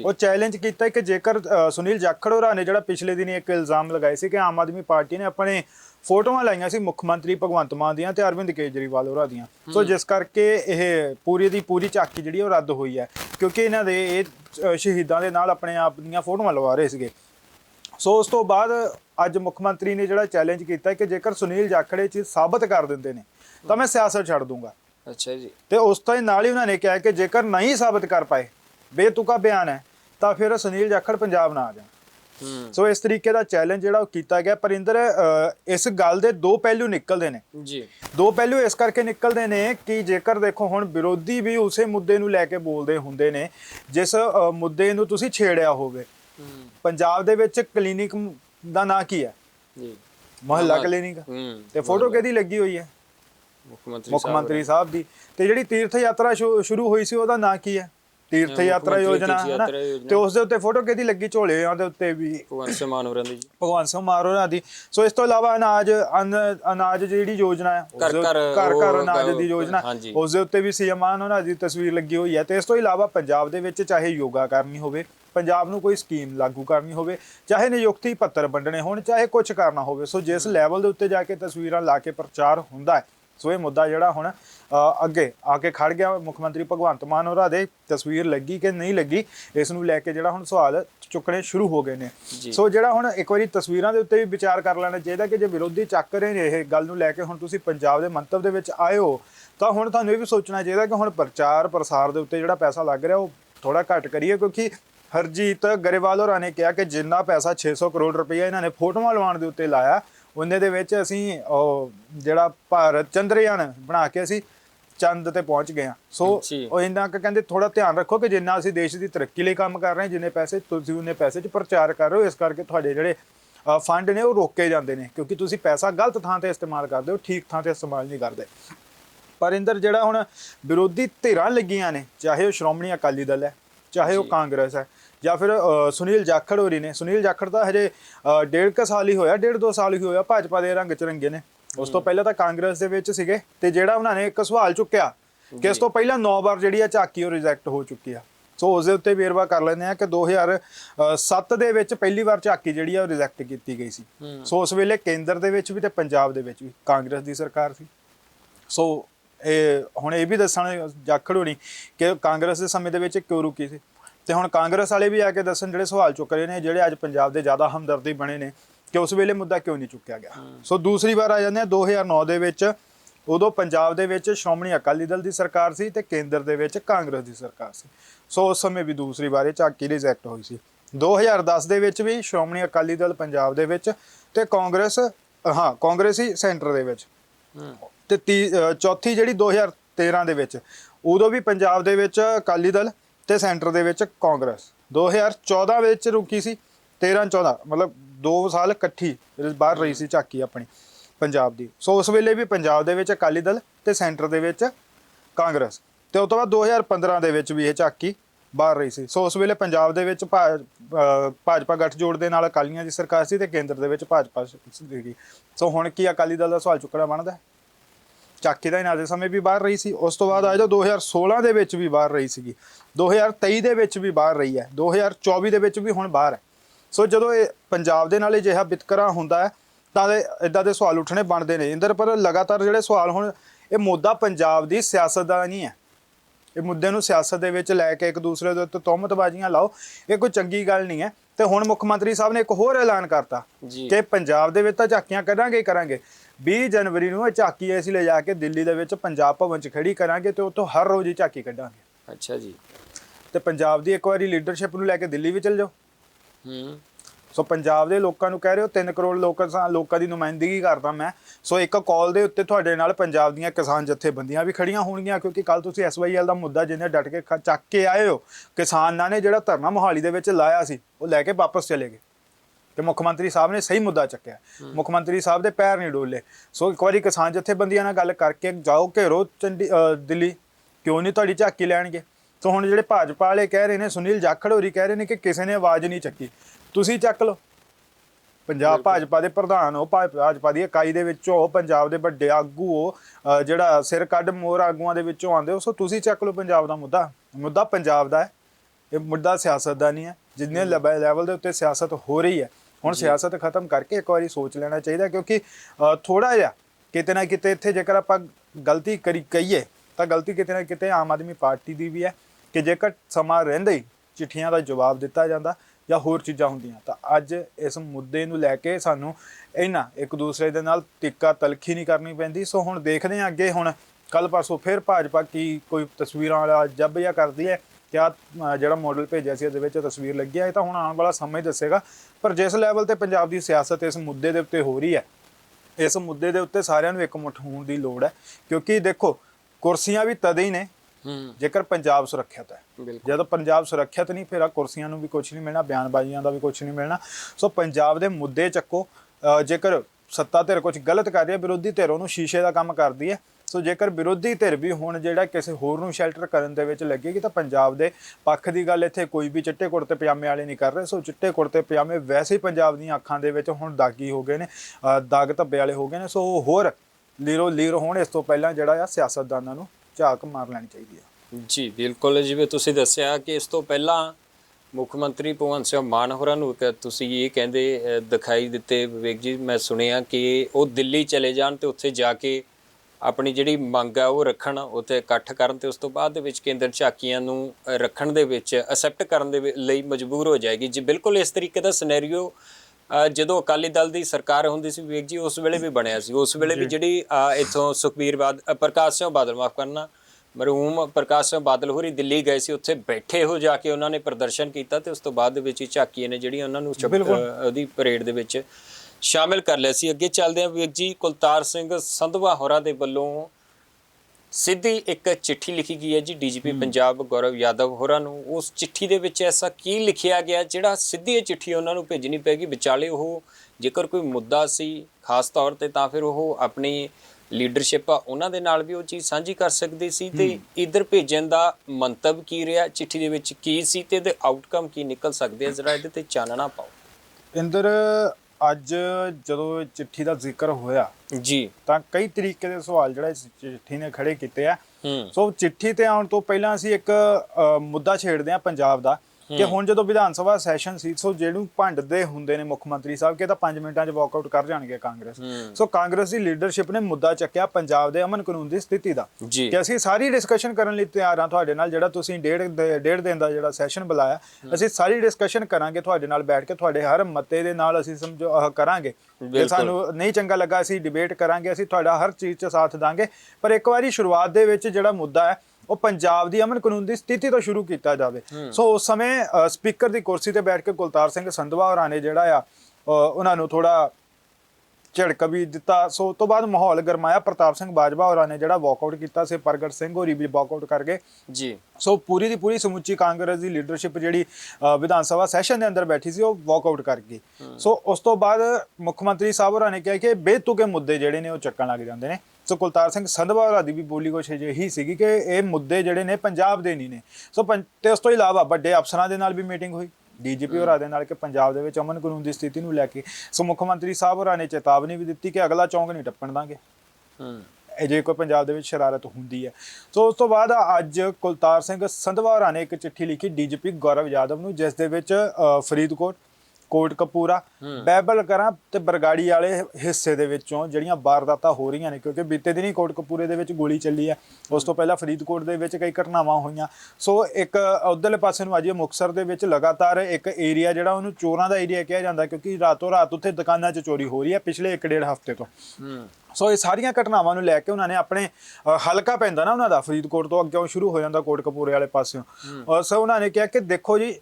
ਉਹ ਚੈਲੰਜ ਕੀਤਾ ਕਿ ਜੇਕਰ ਸੁਨੀਲ ਜਾਖੜ ਹੋਰਾਂ ਨੇ ਜਿਹੜਾ ਪਿਛਲੇ ਦਿਨੀ ਇੱਕ ਇਲਜ਼ਾਮ ਲਗਾਏ ਸੀ ਕਿ ਆਮ ਆਦਮੀ ਪਾਰਟੀ ਨੇ ਆਪਣੇ ਫੋਟੋਆਂ ਲਾਈਆਂ ਸੀ ਮੁੱਖ ਮੰਤਰੀ ਭਗਵੰਤ ਮਾਨ ਦੀਆਂ ਤੇ ਅਰਵਿੰਦ ਕੇਜਰੀਵਾਲ ਹੋਰਾਂ ਦੀਆਂ। ਸੋ ਜਿਸ ਕਰਕੇ ਇਹ ਪੂਰੀ ਦੀ ਪੂਰੀ ਝਾਕੀ ਜਿਹੜੀ ਉਹ ਰੱਦ ਹੋਈ ਹੈ ਕਿਉਂਕਿ ਇਹਨਾਂ ਦੇ ਇਹ ਸ਼ਹੀਦਾਂ ਦੇ ਨਾਲ ਆਪਣੇ ਆਪ ਦੀਆਂ ਫੋਟੋਆਂ ਲਵਾ ਰਹੇ ਸੀਗੇ। ਸੋ ਉਸ ਤੋਂ ਬਾਅਦ ਅੱਜ ਮੁੱਖ ਮੰਤਰੀ ਨੇ ਜਿਹੜਾ ਚੈਲੰਜ ਕੀਤਾ ਕਿ ਜੇਕਰ ਸੁਨੀਲ ਜਾਖੜ ਚੀਜ਼ ਸਾਬਤ ਕਰ ਦਿੰਦੇ ਨੇ ਤਾਂ ਮੈਂ ਸਿਆਸਤ ਛੱਡ ਦੂੰਗਾ। ਅੱਛਾ ਜੀ। ਤੇ ਉਸ ਤੋਂ ਨਾਲ ਹੀ ਉਹਨਾਂ ਨੇ ਕਿਹਾ ਕਿ ਜੇਕਰ ਨਹੀਂ ਸਾਬਤ ਕਰ ਪਾਏ ਬੇਤੁਕਾ ਬਿਆਨ ਹੈ ਤਾਂ ਫਿਰ ਸੁਨੀਲ ਜਾਖੜ ਪੰਜਾਬ ਨਾ ਆ ਜਾਣ। ਸੋ ਇਸ ਤਰੀਕੇ ਦਾ ਚੈਲੰਜ ਜਿਹੜਾ ਉਹ ਕੀਤਾ ਗਿਆ। ਪਰਿੰਦਰ ਇਸ ਗੱਲ ਦੇ ਦੋ ਪਹਿਲੂ ਨਿਕਲਦੇ ਨੇ। ਜੀ। ਦੋ ਪਹਿਲੂ ਇਸ ਕਰਕੇ ਨਿਕਲਦੇ ਨੇ ਕਿ ਜੇਕਰ ਦੇਖੋ ਹੁਣ ਵਿਰੋਧੀ ਵੀ ਉਸੇ ਮੁੱਦੇ ਨੂੰ ਲੈ ਕੇ ਬੋਲਦੇ ਹੁੰਦੇ ਨੇ ਜਿਸ ਮੁੱਦੇ ਨੂੰ ਤੁਸੀਂ ਛੇੜਿਆ ਹੋਵੇ। ਪੰਜਾਬ ਦੇ ਵਿੱਚ ਕਲੀਨਿਕ ਦਾ ਨਾਂ ਕੀ ਹੈ? ਜੀ। ਮੁਹੱਲਾ। ਕਲੀਨਿਕ। ਤੇ ਫੋਟੋ ਕਿਹਦੀ ਲੱਗੀ ਹੋਈ ਹੈ? ਮੁੱਖ ਮੰਤਰੀ ਸਾਹਿਬ ਦੀ। ਤੇ ਜਿਹੜੀ ਤੀਰਥ ਯਾਤਰਾ ਸ਼ੁਰੂ ਹੋਈ ਸੀ ਉਹਦਾ ਨਾਂ ਕੀ ਹੈ? ਤੀਰਥ ਯਾਤਰਾ ਯੋਜਨਾ ਹੈ ਨਾ। ਤੇ ਉਸ ਦੇ ਉੱਤੇ ਫੋਟੋ ਕਿਹਦੀ ਲੱਗੀ ਝੋਲਿਆਂ ਦੇ ਉੱਤੇ ਵੀ? ਭਗਵੰਤ ਸਿੰਘ ਮਾਨ ਹੋਰਾਂ ਦੀ ਜੀ। ਭਗਵਾਨ ਸਿੰਘ ਮਾਨ ਹੋਰਾਂ ਦੀ। ਸੋ ਇਸ ਤੋਂ ਇਲਾਵਾ ਅਨਾਜ ਅੰਨ- ਅਨਾਜ ਜਿਹੜੀ ਯੋਜਨਾ ਹੈ ਘਰ- ਘਰ ਅਨਾਜ ਦੀ ਯੋਜਨਾ। ਉਸ ਦੇ ਉੱਤੇ ਵੀ ਸੀਐਮ ਮਾਨ ਹੋਰਾਂ ਦੀ ਤਸਵੀਰ ਲੱਗੀ ਹੋਈ ਹੈ। ਤੇ ਇਸ ਤੋਂ ਇਲਾਵਾ ਪੰਜਾਬ ਦੇ ਵਿੱਚ ਚਾਹੇ ਯੋਗਾ ਕਰਨੀ ਹੋਵੇ ਪੰਜਾਬ ਨੂੰ ਕੋਈ ਸਕੀਮ ਲਾਗੂ ਕਰਨੀ ਹੋਵੇ ਚਾਹੇ ਨਿਯੁਕਤੀ ਪੱਤਰ ਵੰਡਣੇ ਹੋਣ ਚਾਹੇ ਕੁਝ ਕਰਨਾ ਹੋਵੇ ਸੋ ਜਿਸ ਲੈਵਲ ਦੇ ਉੱਤੇ ਜਾ ਕੇ ਤਸਵੀਰਾਂ ਲਾ ਕੇ ਪ੍ਰਚਾਰ ਹੁੰਦਾ ਹੈ ਸੋ ਇਹ ਮੁੱਦਾ ਜਿਹੜਾ ਹੁਣ ਅੱਗੇ ਆ ਕੇ ਖੜ ਗਿਆ ਮੁੱਖ ਮੰਤਰੀ ਭਗਵੰਤ ਮਾਨ ਹੋਰਾਂ ਦੇ ਤਸਵੀਰ ਲੱਗੀ ਕਿ ਨਹੀਂ ਲੱਗੀ ਇਸ ਨੂੰ ਲੈ ਕੇ ਜਿਹੜਾ ਹੁਣ ਸਵਾਲ ਚੁੱਕਣੇ ਸ਼ੁਰੂ ਹੋ ਗਏ ਨੇ। ਸੋ ਜਿਹੜਾ ਹੁਣ ਇੱਕ ਵਾਰੀ ਤਸਵੀਰਾਂ ਦੇ ਉੱਤੇ ਵੀ ਵਿਚਾਰ ਕਰ ਲੈਣਾ ਚਾਹੀਦਾ ਕਿ ਜੇ ਵਿਰੋਧੀ ਚੱਕ ਰਹੇ ਨੇ ਇਹ ਗੱਲ ਨੂੰ ਲੈ ਕੇ ਹੁਣ ਤੁਸੀਂ ਪੰਜਾਬ ਦੇ ਮੰਤਵ ਦੇ ਵਿੱਚ ਆਏ ਹੋ ਤਾਂ ਹੁਣ ਤੁਹਾਨੂੰ ਇਹ ਵੀ ਸੋਚਣਾ ਚਾਹੀਦਾ ਕਿ ਹੁਣ ਪ੍ਰਚਾਰ ਪ੍ਰਸਾਰ ਦੇ ਉੱਤੇ ਜਿਹੜਾ ਪੈਸਾ ਲੱਗ ਰਿਹਾ ਉਹ ਥੋੜਾ ਘੱਟ ਕਰੀਏ ਕਿਉਂਕਿ ਹਰਜੀਤ ਗਰੇਵਾਲ ਹੋਰਾਂ ਨੇ ਕਿਹਾ ਕਿ ਜਿੰਨਾ ਪੈਸਾ 600 ਕਰੋੜ ਰੁਪਈਆ ਇਹਨਾਂ ਨੇ ਫੋਟੋਆਂ ਲਵਾਉਣ ਦੇ ਉੱਤੇ ਲਾਇਆ ਉਹਨੇ ਦੇ ਵਿੱਚ ਅਸੀਂ ਉਹ ਜਿਹੜਾ ਭਾਰਤ ਚੰਦਰਯਾਨ ਬਣਾ ਕੇ ਅਸੀਂ ਚੰਦ ਤੇ ਪਹੁੰਚ ਗਏ ਹਾਂ। ਸੋ। ਉਹ ਇੰਨਾ ਕੁ ਕਹਿੰਦੇ ਥੋੜਾ ਧਿਆਨ ਰੱਖੋ ਕਿ ਜਿੰਨਾ ਅਸੀਂ ਦੇਸ਼ ਦੀ ਤਰੱਕੀ ਲਈ ਕੰਮ ਕਰ ਰਹੇ ਹਾਂ ਜਿੰਨੇ ਪੈਸੇ ਤੁਸੀਂ ਉਹਨੇ ਪੈਸੇ 'ਚ ਪ੍ਰਚਾਰ ਕਰ ਰਹੇ ਹੋ ਇਸ ਕਰਕੇ ਤੁਹਾਡੇ ਜਿਹੜੇ ਫੰਡ ਨੇ ਉਹ ਰੋਕੇ ਜਾਂਦੇ ਨੇ ਕਿਉਂਕਿ ਤੁਸੀਂ ਪੈਸਾ ਗਲਤ ਥਾਂ ਤੇ ਇਸਤੇਮਾਲ ਕਰਦੇ ਹੋ ਠੀਕ ਥਾਂ ਤੇ ਇਸਤੇਮਾਲ ਨਹੀਂ ਕਰਦੇ। ਪਰ ਇੰਦਰ ਜਿਹੜਾ ਹੁਣ ਵਿਰੋਧੀ ਧਿਰਾਂ ਲੱਗੀਆਂ ਨੇ ਚਾਹੇ ਉਹ ਸ਼੍ਰੋਮਣੀ ਅਕਾਲੀ ਦਲ ਹੈ ਚਾਹੇ ਉਹ ਕਾਂਗਰਸ ਹੈ ਜਾਂ ਫਿਰ ਸੁਨੀਲ ਜਾਖੜ ਹੋਰੀ ਨੇ। ਸੁਨੀਲ ਜਾਖੜ ਤਾਂ ਹਜੇ ਡੇਢ ਕੁ ਸਾਲ ਹੀ ਹੋਇਆ ਡੇਢ ਦੋ ਸਾਲ ਹੀ ਹੋਇਆ ਭਾਜਪਾ ਦੇ ਰੰਗ ਚ ਰੰਗੇ ਨੇ। ਉਸ ਤੋਂ ਪਹਿਲਾਂ ਤਾਂ ਕਾਂਗਰਸ ਦੇ ਵਿੱਚ ਸੀਗੇ ਤੇ ਜਿਹੜਾ ਉਹਨਾਂ ਨੇ ਇੱਕ ਸਵਾਲ ਚੁੱਕਿਆ ਕਿ ਇਸ ਤੋਂ ਪਹਿਲਾਂ 9 ਵਾਰ ਜਿਹੜੀ ਆ ਝਾਕੀ ਉਹ ਰਿਜੈਕਟ ਹੋ ਚੁੱਕੀ ਆ। ਸੋ ਉਸ ਦੇ ਉੱਤੇ ਵੇਰਵਾ ਕਰ ਲੈਂਦੇ ਆ ਕਿ 2007 ਦੇ ਵਿੱਚ ਪਹਿਲੀ ਵਾਰ ਝਾਕੀ ਜਿਹੜੀ ਆ ਉਹ ਰਿਜੈਕਟ ਕੀਤੀ ਗਈ ਸੀ। ਸੋ ਉਸ ਵੇਲੇ ਕੇਂਦਰ ਦੇ ਵਿੱਚ ਵੀ ਤੇ ਪੰਜਾਬ ਦੇ ਵਿੱਚ ਵੀ ਕਾਂਗਰਸ ਦੀ ਸਰਕਾਰ ਸੀ। ਸੋ ਇਹ ਹੁਣ ਇਹ ਵੀ ਦੱਸਣ ਜਾਖੜ ਹੋਣੀ ਕਿ ਕਾਂਗਰਸ ਦੇ ਸਮੇਂ ਦੇ ਵਿੱਚ ਕਿਉਂ ਰੁਕੀ ਸੀ? ਤੇ ਹੁਣ ਕਾਂਗਰਸ ਵਾਲੇ ਵੀ ਆ ਕੇ ਦੱਸਣ ਜਿਹੜੇ ਸਵਾਲ ਚੁੱਕ ਰਹੇ ਨੇ, ਜਿਹੜੇ ਅੱਜ ਪੰਜਾਬ ਦੇ ਜ਼ਿਆਦਾ ਹਮਦਰਦੀ ਬਣੇ ਨੇ ਕਿ ਉਸ ਵੇਲੇ ਮੁੱਦਾ ਕਿਉਂ ਨਹੀਂ ਚੁੱਕਿਆ ਗਿਆ। ਸੋ ਦੂਸਰੀ ਵਾਰ ਆ ਜਾਂਦੇ ਆ 2009 ਦੇ ਵਿੱਚ ਉਦੋਂ ਪੰਜਾਬ ਦੇ ਵਿੱਚ ਸ਼੍ਰੋਮਣੀ ਅਕਾਲੀ ਦਲ ਦੀ ਸਰਕਾਰ ਸੀ ਤੇ ਕੇਂਦਰ ਦੇ ਵਿੱਚ ਕਾਂਗਰਸ ਦੀ ਸਰਕਾਰ ਸੀ। ਸੋ ਉਸ ਸਮੇਂ ਵੀ ਦੂਸਰੀ ਵਾਰ ਇਹ ਝਾਕੀ ਰਿਜੈਕਟ ਹੋਈ ਸੀ। 2010 ਦੇ ਵਿੱਚ ਵੀ ਸ਼੍ਰੋਮਣੀ ਅਕਾਲੀ ਦਲ ਪੰਜਾਬ ਦੇ ਵਿੱਚ ਤੇ ਕਾਂਗਰਸ, ਹਾਂ, ਕਾਂਗਰਸ ਹੀ ਸੈਂਟਰ ਦੇ ਵਿੱਚ। ਹੂੰ ਤੇ ਤੀ- ਚੌਥੀ ਜਿਹੜੀ 2013 ਦੇ ਵਿੱਚ, ਉਦੋਂ ਵੀ ਪੰਜਾਬ ਦੇ ਵਿੱਚ ਅਕਾਲੀ ਦਲ ਤੇ ਸੈਂਟਰ ਦੇ ਵਿੱਚ ਕਾਂਗਰਸ। 2014 ਵਿੱਚ ਰੁਕੀ ਸੀ 13 14 ਮਤਲਬ 2 ਸਾਲ ਇਕੱਠੀ ਬਾਹਰ ਰਹੀ ਸੀ ਝਾਕੀ ਆਪਣੀ, ਪੰਜਾਬ ਦੀ। ਸੋ ਉਸ ਵੇਲੇ ਵੀ ਪੰਜਾਬ ਦੇ ਵਿੱਚ ਅਕਾਲੀ ਦਲ ਤੇ ਸੈਂਟਰ ਦੇ ਵਿੱਚ ਕਾਂਗਰਸ। ਤੇ ਉਸ ਤੋਂ ਬਾਅਦ 2015 ਦੇ ਵਿੱਚ ਵੀ ਇਹ ਝਾਕੀ ਬਾਹਰ ਰਹੀ ਸੀ। ਸੋ ਉਸ ਵੇਲੇ ਪੰਜਾਬ ਦੇ ਵਿੱਚ ਭਾ- ਭਾਜਪਾ ਗੱਠਜੋੜ ਦੇ ਨਾਲ ਅਕਾਲੀਆਂ ਦੀ ਸਰਕਾਰ ਸੀ ਤੇ ਕੇਂਦਰ ਦੇ ਵਿੱਚ ਭਾਜਪਾ ਸੀਗੀ। ਸੋ ਹੁਣ ਕੀ ਅਕਾਲੀ ਦਲ ਦਾ ਸਵਾਲ ਚੁੱਕਣਾ ਬਣਦਾ? ਹੈ? ਚਾਕੀ ਦਾ ਇਹਨਾਂ ਦੇ ਸਮੇਂ ਵੀ ਬਾਹਰ ਰਹੀ ਸੀ। ਉਸ ਤੋਂ ਬਾਅਦ ਆਇਆ ਜੋ 2016 ਦੇ ਵਿੱਚ ਵੀ ਬਾਹਰ ਰਹੀ ਸੀਗੀ। 2023 ਦੇ ਵਿੱਚ ਵੀ ਬਾਹਰ ਰਹੀ ਹੈ। 2024 ਦੇ ਵਿੱਚ ਵੀ ਹੁਣ ਬਾਹਰ ਹੈ। ਸੋ ਜਦੋਂ ਇਹ ਪੰਜਾਬ ਦੇ ਨਾਲ ਅਜਿਹਾ ਵਿਤਕਰਾ ਹੁੰਦਾ ਹੈ, ਤਾਂ ਇਦਾਂ ਦੇ ਸਵਾਲ ਉੱਠਣੇ ਬਣਦੇ ਨੇ। ਇੰਦਰ, ਪਰ ਲਗਾਤਾਰ ਜਿਹੜੇ ਸਵਾਲ ਹੁਣ, ਇਹ ਮੁੱਦਾ ਪੰਜਾਬ ਦੀ ਸਿਆਸਤ ਦਾ ਨਹੀਂ ਹੈ। ਇਹ ਮੁੱਦੇ ਨੂੰ ਸਿਆਸਤ ਦੇ ਵਿੱਚ ਲੈ ਕੇ ਇੱਕ ਦੂਸਰੇ ਦੇ ਉੱਤੇ ਤੋਮਤਬਾਜ਼ੀਆਂ ਲਾਓ ਇਹ ਕੋਈ ਚੰਗੀ ਗੱਲ ਨਹੀਂ ਹੈ। ਤੇ ਹੁਣ ਮੁੱਖ ਮੰਤਰੀ ਸਾਹਿਬ ਨੇ ਇੱਕ ਹੋਰ ਐਲਾਨ ਕਰਤਾ ਕਿ ਪੰਜਾਬ ਦੇ ਵਿੱਚ ਤਾਂ ਝਾਕੀਆਂ ਕਰਾਂਗੇ ਹੀ ਕਰਾਂਗੇ। 20 ਜਨਵਰੀ ਨੂੰ ਇਹ ਝਾਕੀ ਅਸੀਂ ਲੈ ਜਾ ਕੇ ਦਿੱਲੀ ਦੇ ਵਿੱਚ ਪੰਜਾਬ ਭਵਨ 'ਚ ਖੜੀ ਕਰਾਂਗੇ ਤੇ ਉੱਥੋਂ ਹਰ ਰੋਜ਼ ਹੀ ਝਾਕੀ ਕੱਢਾਂਗੇ। ਅੱਛਾ ਜੀ। ਤੇ ਪੰਜਾਬ ਦੀ ਇੱਕ ਵਾਰੀ ਲੀਡਰਸ਼ਿਪ ਨੂੰ ਲੈ ਕੇ ਦਿੱਲੀ ਵੀ ਚਲ ਜਾਓ। ਹੂੰ। ਸੋ ਪੰਜਾਬ ਦੇ ਲੋਕਾਂ ਨੂੰ ਕਹਿ ਰਹੇ ਹੋ 3 ਕਰੋੜ ਲੋਕਾਂ ਲੋਕਾਂ ਦੀ ਨੁਮਾਇੰਦਗੀ ਕਰਦਾ ਮੈਂ। ਸੋ ਇੱਕ ਕਾਲ ਦੇ ਉੱਤੇ ਤੁਹਾਡੇ ਨਾਲ ਪੰਜਾਬ ਦੀਆਂ ਕਿਸਾਨ ਜਥੇਬੰਦੀਆਂ ਵੀ ਖੜੀਆਂ ਹੋਣਗੀਆਂ ਕਿਉਂਕਿ ਕੱਲ ਤੁਸੀਂ ਐਸਵਾਈਐਲ ਦਾ ਮੁੱਦਾ ਜਿਹਨੇ ਡਟ ਕੇ ਚੱਕ ਕੇ ਆਏ ਹੋ ਕਿਸਾਨਾਂ ਨੇ ਜਿਹੜਾ ਧਰਨਾ ਮੋਹਾਲੀ ਦੇ ਵਿੱਚ ਲਾਇਆ ਸੀ ਉਹ ਲੈ ਕੇ ਵਾਪਸ ਚਲੇ ਗਏ। ਤੇ ਮੁੱਖ ਮੰਤਰੀ ਸਾਹਿਬ ਨੇ ਸਹੀ ਮੁੱਦਾ ਚੱਕਿਆ। ਮੁੱਖ ਮੰਤਰੀ ਸਾਹਿਬ ਦੇ ਪੈਰ ਨਹੀਂ ਡੋਲੇ। ਸੋ ਇੱਕ ਵਾਰੀ ਕਿਸਾਨ ਜਥੇਬੰਦੀਆਂ ਨਾਲ ਗੱਲ ਕਰਕੇ ਜਾਓ ਘੇਰੋ ਚੰਡੀ ਦਿੱਲੀ। ਕਿਉਂ ਨਹੀਂ ਤੁਹਾਡੀ ਝਾਕੀ ਲੈਣਗੇ? ਸੋ ਹੁਣ ਜਿਹੜੇ ਭਾਜਪਾ ਵਾਲੇ ਕਹਿ ਰਹੇ ਨੇ ਸੁਨੀਲ ਜਾਖੜ ਹੋਰੀ ਕਹਿ ਰਹੇ ਨੇ ਕਿ ਕਿਸੇ ਨੇ ਆਵਾਜ਼ ਨਹੀਂ ਚੱਕੀ। ਤੁਸੀਂ ਚੱਕ ਲਓ। ਪੰਜਾਬ ਭਾਜਪਾ ਦੇ ਪ੍ਰਧਾਨ ਹੋ ਭਾਜਪਾ ਦੀ ਇਕਾਈ ਦੇ ਵਿੱਚੋਂ ਹੋ ਪੰਜਾਬ ਦੇ ਵੱਡੇ ਆਗੂ ਹੋ ਜਿਹੜਾ ਸਿਰ ਕੱਢ ਮੋਰ ਆਗੂਆਂ ਦੇ ਵਿੱਚੋਂ ਆਉਂਦੇ ਹੋ ਸੋ ਤੁਸੀਂ ਚੱਕ ਲਓ ਪੰਜਾਬ ਦਾ ਮੁੱਦਾ। ਮੁੱਦਾ ਪੰਜਾਬ ਦਾ ਹੈ। ਇਹ ਮੁੱਦਾ ਸਿਆਸਤ ਦਾ ਨਹੀਂ ਹੈ। ਜਿੰਨੇ ਲੈਵਲ ਦੇ ਉੱਤੇ ਸਿਆਸਤ ਹੋ ਰਹੀ ਹੈ ਹੁਣ ਸਿਆਸਤ ਖਤਮ ਕਰਕੇ ਇੱਕ ਵਾਰੀ ਸੋਚ ਲੈਣਾ ਚਾਹੀਦਾ ਕਿਉਂਕਿ ਥੋੜਾ ਜਿਹਾ ਕਿਤੇ ਨਾ ਕਿਤੇ ਇੱਥੇ ਜੇਕਰ ਆਪਾਂ ਗਲਤੀ ਕਰੀ ਕਹੀਏ ਤਾਂ ਗਲਤੀ ਕਿਤੇ ਨਾ ਕਿਤੇ ਆਮ ਆਦਮੀ ਪਾਰਟੀ ਦੀ ਵੀ ਹੈ ਕਿ ਜੇਕਰ ਸਮਾਂ ਰਹਿੰਦੇ ਹੀ ਚਿੱਠੀਆਂ ਦਾ ਜਵਾਬ ਦਿੱਤਾ ਜਾਂਦਾ ਜਾਂ ਹੋਰ ਚੀਜ਼ਾਂ ਹੁੰਦੀਆਂ, ਤਾਂ ਅੱਜ ਇਸ ਮੁੱਦੇ ਨੂੰ ਲੈ ਕੇ ਸਾਨੂੰ ਇਹਨਾਂ ਇੱਕ ਦੂਸਰੇ ਦੇ ਨਾਲ ਤਿੱਕਾ ਤਲਖੀ ਨਹੀਂ ਕਰਨੀ ਪੈਂਦੀ। ਸੋ ਹੁਣ ਦੇਖਦੇ ਹਾਂ ਅੱਗੇ, ਹੁਣ ਕੱਲ ਪਰਸੋਂ ਫਿਰ ਭਾਜਪਾ ਕੀ ਕੋਈ ਤਸਵੀਰਾਂ ਵਾਲਾ ਜੱਬ ਜਾਂ ਕਰਦੀ ਹੈ, ਕਿਆ ਜਿਹੜਾ ਮਾਡਲ ਭੇਜਿਆ ਸੀ, ਉਹਦੇ ਵਿੱਚ ਤਸਵੀਰ ਲੱਗੀ ਹੈ ਇਹ ਤਾਂ ਹੁਣ ਆਉਣ ਵਾਲਾ ਸਮਾਂ ਹੀ ਦੱਸੇਗਾ। ਪਰ ਜਿਸ ਲੈਵਲ ਤੇ ਪੰਜਾਬ ਦੀ ਸਿਆਸਤ ਇਸ ਮੁੱਦੇ ਦੇ ਉੱਤੇ ਹੋ ਰਹੀ ਹੈ, ਇਸ ਮੁੱਦੇ ਦੇ ਉੱਤੇ ਸਾਰਿਆਂ ਨੂੰ ਇਕਮੁੱਠ ਹੋਣ ਦੀ ਲੋੜ ਹੈ। ਕਿਉਂਕਿ ਦੇਖੋ, ਕੁਰਸੀਆਂ ਵੀ ਤਦੇ ਹੀ ਨੇ ਜੇਕਰ ਪੰਜਾਬ ਸੁਰੱਖਿਅਤ ਹੈ। ਜਦੋਂ ਪੰਜਾਬ ਸੁਰੱਖਿਅਤ ਨਹੀਂ ਫਿਰ ਆ ਕੁਰਸੀਆਂ ਨੂੰ ਵੀ ਕੁਝ ਨਹੀਂ ਮਿਲਣਾ ਬਿਆਨਬਾਜ਼ੀਆਂ ਦਾ ਵੀ ਕੁਝ ਨਹੀਂ ਮਿਲਣਾ। ਸੋ ਪੰਜਾਬ ਦੇ ਮੁੱਦੇ ਚੱਕੋ। ਜੇਕਰ ਸੱਤਾ ਧਿਰ ਕੁਝ ਗਲਤ ਕਰ ਰਹੀ ਹੈ ਵਿਰੋਧੀ ਧਿਰ ਉਹਨੂੰ ਸ਼ੀਸ਼ੇ ਦਾ ਕੰਮ ਕਰਦੀ ਹੈ। ਸੋ ਜੇਕਰ ਵਿਰੋਧੀ ਧਿਰ ਵੀ ਹੁਣ ਜਿਹੜਾ ਕਿਸੇ ਹੋਰ ਨੂੰ ਸ਼ੈਲਟਰ ਕਰਨ ਦੇ ਵਿੱਚ ਲੱਗੇਗੀ ਤਾਂ ਪੰਜਾਬ ਦੇ ਪੱਖ ਦੀ ਗੱਲ ਇੱਥੇ ਕੋਈ ਵੀ ਚਿੱਟੇ ਕੁੜਤੇ ਪਜਾਮੇ ਵਾਲੇ ਨਹੀਂ ਕਰ ਰਹੇ। ਸੋ ਚਿੱਟੇ ਕੁੜਤੇ ਪਜਾਮੇ ਵੈਸੇ ਹੀ ਪੰਜਾਬ ਦੀਆਂ ਅੱਖਾਂ ਦੇ ਵਿੱਚ ਹੁਣ ਦਾਗੀ ਹੋ ਗਏ ਨੇ ਦਾਗ ਧੱਬੇ ਵਾਲੇ ਹੋ ਗਏ ਨੇ। ਸੋ ਹੋਰ ਲੀਰੋ ਲੀਰ ਹੋਣ ਇਸ ਤੋਂ ਪਹਿਲਾਂ ਜਿਹੜਾ ਆ ਸਿਆਸਤਦਾਨਾਂ ਨੂੰ ਝਾਕ ਮਾਰ ਲੈਣੀ ਚਾਹੀਦੀ ਹੈ ਜੀ, ਬਿਲਕੁਲ। ਜਿਵੇਂ ਤੁਸੀਂ ਦੱਸਿਆ ਕਿ ਇਸ ਤੋਂ ਪਹਿਲਾਂ ਮੁੱਖ ਮੰਤਰੀ ਭਗਵੰਤ ਸਿੰਘ ਮਾਨ ਹੋਰਾਂ ਨੂੰ ਤੁਸੀਂ ਇਹ ਕਹਿੰਦੇ ਦਿਖਾਈ ਦਿੱਤੇ। ਵਿਵੇਕ ਜੀ, ਮੈਂ ਸੁਣਿਆ ਕਿ ਉਹ ਦਿੱਲੀ ਚਲੇ ਜਾਣ ਤੇ ਉੱਥੇ ਜਾ ਕੇ ਆਪਣੀ ਜਿਹੜੀ ਮੰਗ ਆ ਉਹ ਰੱਖਣ, ਉੱਥੇ ਇਕੱਠ ਕਰਨ ਤੇ ਉਸ ਤੋਂ ਬਾਅਦ ਦੇ ਵਿੱਚ ਕੇਂਦਰ ਝਾਕੀਆਂ ਨੂੰ ਰੱਖਣ ਦੇ ਵਿੱਚ ਅਸੈਪਟ ਕਰਨ ਦੇ ਲਈ ਮਜਬੂਰ ਹੋ ਜਾਏਗੀ। ਜੀ, ਬਿਲਕੁਲ ਇਸ ਤਰੀਕੇ ਦਾ ਸਿਨੈਰੀਓ ਜਦੋਂ ਅਕਾਲੀ ਦਲ ਦੀ ਸਰਕਾਰ ਹੁੰਦੀ ਸੀ ਵਿਵੇਕ ਜੀ ਉਸ ਵੇਲੇ ਵੀ ਬਣਿਆ ਸੀ। ਉਸ ਵੇਲੇ ਵੀ ਜਿਹੜੀ ਇੱਥੋਂ ਸੁਖਬੀਰ ਬਾਦ ਪ੍ਰਕਾਸ਼ ਸਿੰਘ ਬਾਦਲ ਮਾਫ ਕਰਨਾ ਮਰਹੂਮ ਪ੍ਰਕਾਸ਼ ਸਿੰਘ ਬਾਦਲ ਹੋਰੀ ਦਿੱਲੀ ਗਏ ਸੀ ਉੱਥੇ ਬੈਠੇ ਹੋ ਜਾ ਕੇ ਉਹਨਾਂ ਨੇ ਪ੍ਰਦਰਸ਼ਨ ਕੀਤਾ ਤੇ ਉਸ ਤੋਂ ਬਾਅਦ ਦੇ ਵਿੱਚ ਹੀ ਝਾਕੀਏ ਨੇ ਜਿਹੜੀਆਂ ਉਹਨਾਂ ਨੂੰ ਉਹਦੀ ਪਰੇਡ ਦੇ ਵਿੱਚ ਸ਼ਾਮਿਲ ਕਰ ਲਿਆ ਸੀ। ਅੱਗੇ ਚੱਲਦੇ ਹਾਂ ਵਿਵੇਕ ਜੀ ਕੁਲਤਾਰ ਸਿੰਘ ਸੰਧਵਾ ਹੋਰਾਂ ਦੇ ਵੱਲੋਂ ਸਿੱਧੀ ਇੱਕ ਚਿੱਠੀ ਲਿਖੀ ਗਈ ਹੈ ਜੀ ਡੀਜੀਪੀ ਪੰਜਾਬ ਗੌਰਵ ਯਾਦਵ ਹੋਰਾਂ ਨੂੰ। ਉਸ ਚਿੱਠੀ ਦੇ ਵਿੱਚ ਐਸਾ ਕੀ ਲਿਖਿਆ ਗਿਆ ਜਿਹੜਾ ਸਿੱਧੀ ਇਹ ਚਿੱਠੀ ਉਹਨਾਂ ਨੂੰ ਭੇਜਣੀ ਪੈਗੀ ਵਿਚਾਲੇ ਉਹ ਜੇਕਰ ਕੋਈ ਮੁੱਦਾ ਸੀ ਖਾਸ ਤੌਰ ਤੇ ਤਾਂ ਫਿਰ ਉਹ ਆਪਣੀ ਲੀਡਰਸ਼ਿਪ ਆ ਉਹਨਾਂ ਦੇ ਨਾਲ ਵੀ ਉਹ ਚੀਜ਼ ਸਾਂਝੀ ਕਰ ਸਕਦੀ ਸੀ। ਤੇ ਇਧਰ ਭੇਜਣ ਦਾ ਮੰਤਵ ਕੀ ਰਿਹਾ? ਚਿੱਠੀ ਦੇ ਵਿੱਚ ਕੀ ਸੀ ਤੇ ਇਹਦੇ ਆਊਟਕਮ ਕੀ ਨਿਕਲ ਸਕਦੇ ਆ? ਜ਼ਰਾ ਇਹਦੇ ਤੇ ਚਾਨਣਾ ਪਾਓ। ਇੰਦਰ ਅੱਜ ਜਦੋਂ ਚਿੱਠੀ ਦਾ ਜ਼ਿਕਰ ਹੋਇਆ ਜੀ। ਤਾਂ ਕਈ ਤਰੀਕੇ ਦੇ ਸਵਾਲ ਜਿਹੜਾ ਇਸ ਚਿੱਠੀ ਨੇ ਖੜੇ ਕੀਤੇ ਆ। ਹੂੰ। ਸੋ ਚਿੱਠੀ ਤੇ ਆਉਣ ਤੋਂ ਪਹਿਲਾਂ ਅਸੀਂ ਇੱਕ ਮੁੱਦਾ ਛੇੜਦੇ ਆ ਪੰਜਾਬ ਦਾ। ਕਿ ਹੁਣ ਜਦੋਂ ਵਿਧਾਨ ਸਭਾ ਸੈਸ਼ਨ ਸੀ ਸੋ ਜਿਹਨੂੰ ਭੰਡਦੇ ਹੁੰਦੇ ਨੇ ਮੁੱਖ ਮੰਤਰੀ ਸਾਹਿਬ ਕਿ ਤਾਂ 5 ਮਿੰਟਾਂ 'ਚ ਵਾਕਆਊਟ ਕਰ ਜਾਣਗੇ ਕਾਂਗਰਸ। ਸੋ ਕਾਂਗਰਸ ਦੀ ਲੀਡਰਸ਼ਿਪ ਨੇ ਮੁੱਦਾ ਚੱਕਿਆ ਪੰਜਾਬ ਦੇ ਅਮਨ ਕਾਨੂੰਨ ਦੀ ਸਥਿਤੀ ਦਾ। ਕਿ ਅਸੀਂ ਸਾਰੀ ਡਿਸਕਸ਼ਨ ਕਰਨ ਲਈ ਤਿਆਰ ਹਾਂ ਤੁਹਾਡੇ ਨਾਲ ਜਿਹੜਾ ਤੁਸੀਂ ਡੇਢ ਡੇਢ ਦਿਨ ਦਾ ਜਿਹੜਾ ਸੈਸ਼ਨ ਬੁਲਾਇਆ ਅਸੀਂ ਸਾਰੀ ਡਿਸਕਸ਼ਨ ਕਰਾਂਗੇ ਤੁਹਾਡੇ ਨਾਲ ਬੈਠ ਕੇ ਤੁਹਾਡੇ ਹਰ ਮਤੇ ਦੇ ਨਾਲ ਅਸੀਂ ਸਮਝੋ ਕਰਾਂਗੇ। ਜੇ। ਸਾਨੂੰ ਨਹੀਂ ਚੰਗਾ ਲੱਗਾ ਅਸੀਂ ਡਿਬੇਟ ਕਰਾਂਗੇ ਅਸੀਂ ਤੁਹਾਡਾ ਹਰ ਚੀਜ਼ 'ਚ ਸਾਥ ਦਾਂਗੇ। ਪਰ ਇੱਕ ਵਾਰੀ ਸ਼ੁਰੂਆਤ ਦੇ ਵਿੱਚ ਜਿਹੜਾ ਮੁੱਦਾ ਹੈ ਉਹ ਪੰਜਾਬ ਦੀ ਅਮਨ ਕਾਨੂੰਨ ਦੀ ਸਥਿਤੀ ਤੋਂ ਸ਼ੁਰੂ ਕੀਤਾ ਜਾਵੇ। ਸੋ ਉਸ ਸਮੇਂ ਸਪੀਕਰ ਦੀ ਕੁਰਸੀ ਤੇ ਬੈਠ ਕੇ ਕੁਲਤਾਰ ਸਿੰਘ ਸੰਧਵਾ ਹੋਰਾਂ ਨੇ ਜਿਹੜਾ ਆ ਉਹਨਾਂ ਨੂੰ ਥੋੜਾ ਝੜਕ ਵੀ ਦਿੱਤਾ। ਸੋ ਉਸ ਤੋਂ ਬਾਅਦ ਮਾਹੌਲ ਗਰਮਾਇਆ। ਪ੍ਰਤਾਪ ਸਿੰਘ ਬਾਜਵਾ ਹੋਰਾਂ ਨੇ ਜਿਹੜਾ ਵਾਕਆਊਟ ਕੀਤਾ ਸੀ ਪ੍ਰਗਟ ਸਿੰਘ ਹੋਰੀ ਵੀ ਵਾਕਆਊਟ ਕਰ ਗਏ। ਜੀ। ਸੋ ਪੂਰੀ ਦੀ ਪੂਰੀ ਸਮੁੱਚੀ ਕਾਂਗਰਸ ਦੀ ਲੀਡਰਸ਼ਿਪ ਜਿਹੜੀ ਵਿਧਾਨ ਸਭਾ ਸੈਸ਼ਨ ਦੇ ਅੰਦਰ ਬੈਠੀ ਸੀ ਉਹ ਵਾਕਆਊਟ ਕਰ ਗਈ। ਸੋ ਉਸ ਤੋਂ ਬਾਅਦ ਮੁੱਖ ਮੰਤਰੀ ਸਾਹਿਬ ਹੋਰਾਂ ਨੇ ਕਿਹਾ ਕਿ ਬੇਤੁਕੇ ਮੁੱਦੇ ਜਿਹੜੇ ਨੇ ਉਹ ਚੱਕਣ ਲੱਗ ਜਾਂਦੇ ਨੇ। ਸੋ ਕੁਲਤਾਰ ਸਿੰਘ ਸੰਧਵਾ ਹੋਰਾਂ ਦੀ ਵੀ ਬੋਲੀ ਕੁਛ ਅਜਿਹੀ ਸੀਗੀ ਕਿ ਇਹ ਮੁੱਦੇ ਜਿਹੜੇ ਨੇ ਪੰਜਾਬ ਦੇ ਨਹੀਂ ਨੇ। ਸੋ ਪੰ- ਤੇ ਉਸ ਤੋਂ ਇਲਾਵਾ ਵੱਡੇ ਅਫਸਰਾਂ ਦੇ ਨਾਲ ਵੀ ਮੀਟਿੰਗ ਹੋਈ। ਡੀਜੀਪੀ ਹੋਰਾਂ ਦੇ ਨਾਲ ਕਿ ਪੰਜਾਬ ਦੇ ਵਿੱਚ ਅਮਨ ਕਾਨੂੰਨ ਦੀ ਸਥਿਤੀ ਨੂੰ ਲੈ ਕੇ। ਸੋ ਮੁੱਖ ਮੰਤਰੀ ਸਾਹਿਬ ਹੋਰਾਂ ਨੇ ਚੇਤਾਵਨੀ ਵੀ ਦਿੱਤੀ ਕਿ ਅਗਲਾ ਚੌਂਕ ਨਹੀਂ ਟੱਪਣ ਦਾਂਗੇ। ਹੂੰ। ਇਹ ਜੇ ਕੋਈ ਪੰਜਾਬ ਦੇ ਵਿੱਚ ਸ਼ਰਾਰਤ ਹੁੰਦੀ ਹੈ। ਸੋ ਉਸ ਤੋਂ ਬਾਅਦ ਅੱਜ ਕੁਲਤਾਰ ਸਿੰਘ ਸੰਧਵਾ ਹੋਰਾਂ ਨੇ ਇੱਕ ਚਿੱਠੀ ਲਿਖੀ ਡੀਜੀਪੀ ਗੌਰਵ ਯਾਦਵ ਨੂੰ ਜਿਸ ਦੇ ਵਿੱਚ ਅ, ਫਰੀਦਕੋਟ ਕੋਟ ਕਪੂਰਾ ਬੈਬਲ ਕਰਾਂ ਤੇ ਬਰਗਾੜੀ ਵਾਲੇ ਹਿੱਸੇ ਦੇ ਵਿੱਚੋਂ ਜਿਹੜੀਆਂ ਵਾਰਦਾਤਾਂ ਹੋ ਰਹੀਆਂ ਨੇ ਕਿਉਂਕਿ ਬੀਤੇ ਦਿਨੀ ਕੋਟ ਕਪੂਰੇ ਦੇ ਵਿੱਚ ਗੋਲੀ ਚੱਲੀ ਹੈ। ਉਸ ਤੋਂ ਪਹਿਲਾਂ ਫਰੀਦਕੋਟ ਦੇ ਵਿੱਚ ਕਈ ਘਟਨਾਵਾਂ ਹੋਈਆਂ। ਸੋ ਇੱਕ ਉਧਰਲੇ ਪਾਸੇ ਨੂੰ ਅਜੇ ਮੁਕਸਰ ਦੇ ਵਿੱਚ ਲਗਾਤਾਰ ਇੱਕ ਏਰੀਆ ਜਿਹੜਾ ਉਹਨੂੰ ਚੋਰਾਂ ਦਾ ਏਰੀਆ ਕਿਹਾ ਜਾਂਦਾ ਕਿਉਂਕਿ ਰਾਤੋਂ ਰਾਤ ਉੱਥੇ ਦੁਕਾਨਾਂ 'ਚ ਚੋਰੀ ਹੋ ਰਹੀ ਹੈ ਪਿਛਲੇ 1.5 ਹਫ਼ਤੇ ਤੋਂ। ਸੋ ਇਹ ਸਾਰੀਆਂ ਘਟਨਾਵਾਂ ਨੂੰ ਲੈ ਕੇ ਉਹਨਾਂ ਨੇ ਆਪਣੇ ਹਲਕਾ ਪੈਂਦਾ ਨਾ ਉਹਨਾਂ ਦਾ ਫਰੀਦਕੋਟ ਤੋਂ ਅੱਗੇ ਸ਼ੁਰੂ ਹੋ ਜਾਂਦਾ ਕੋਟ ਕਪੂਰੇ ਵਾਲੇ ਪਾਸਿਓਂ। ਸੋ ਉਹਨਾਂ ਨੇ ਕਿਹਾ ਕਿ ਦੇਖੋ ਜੀ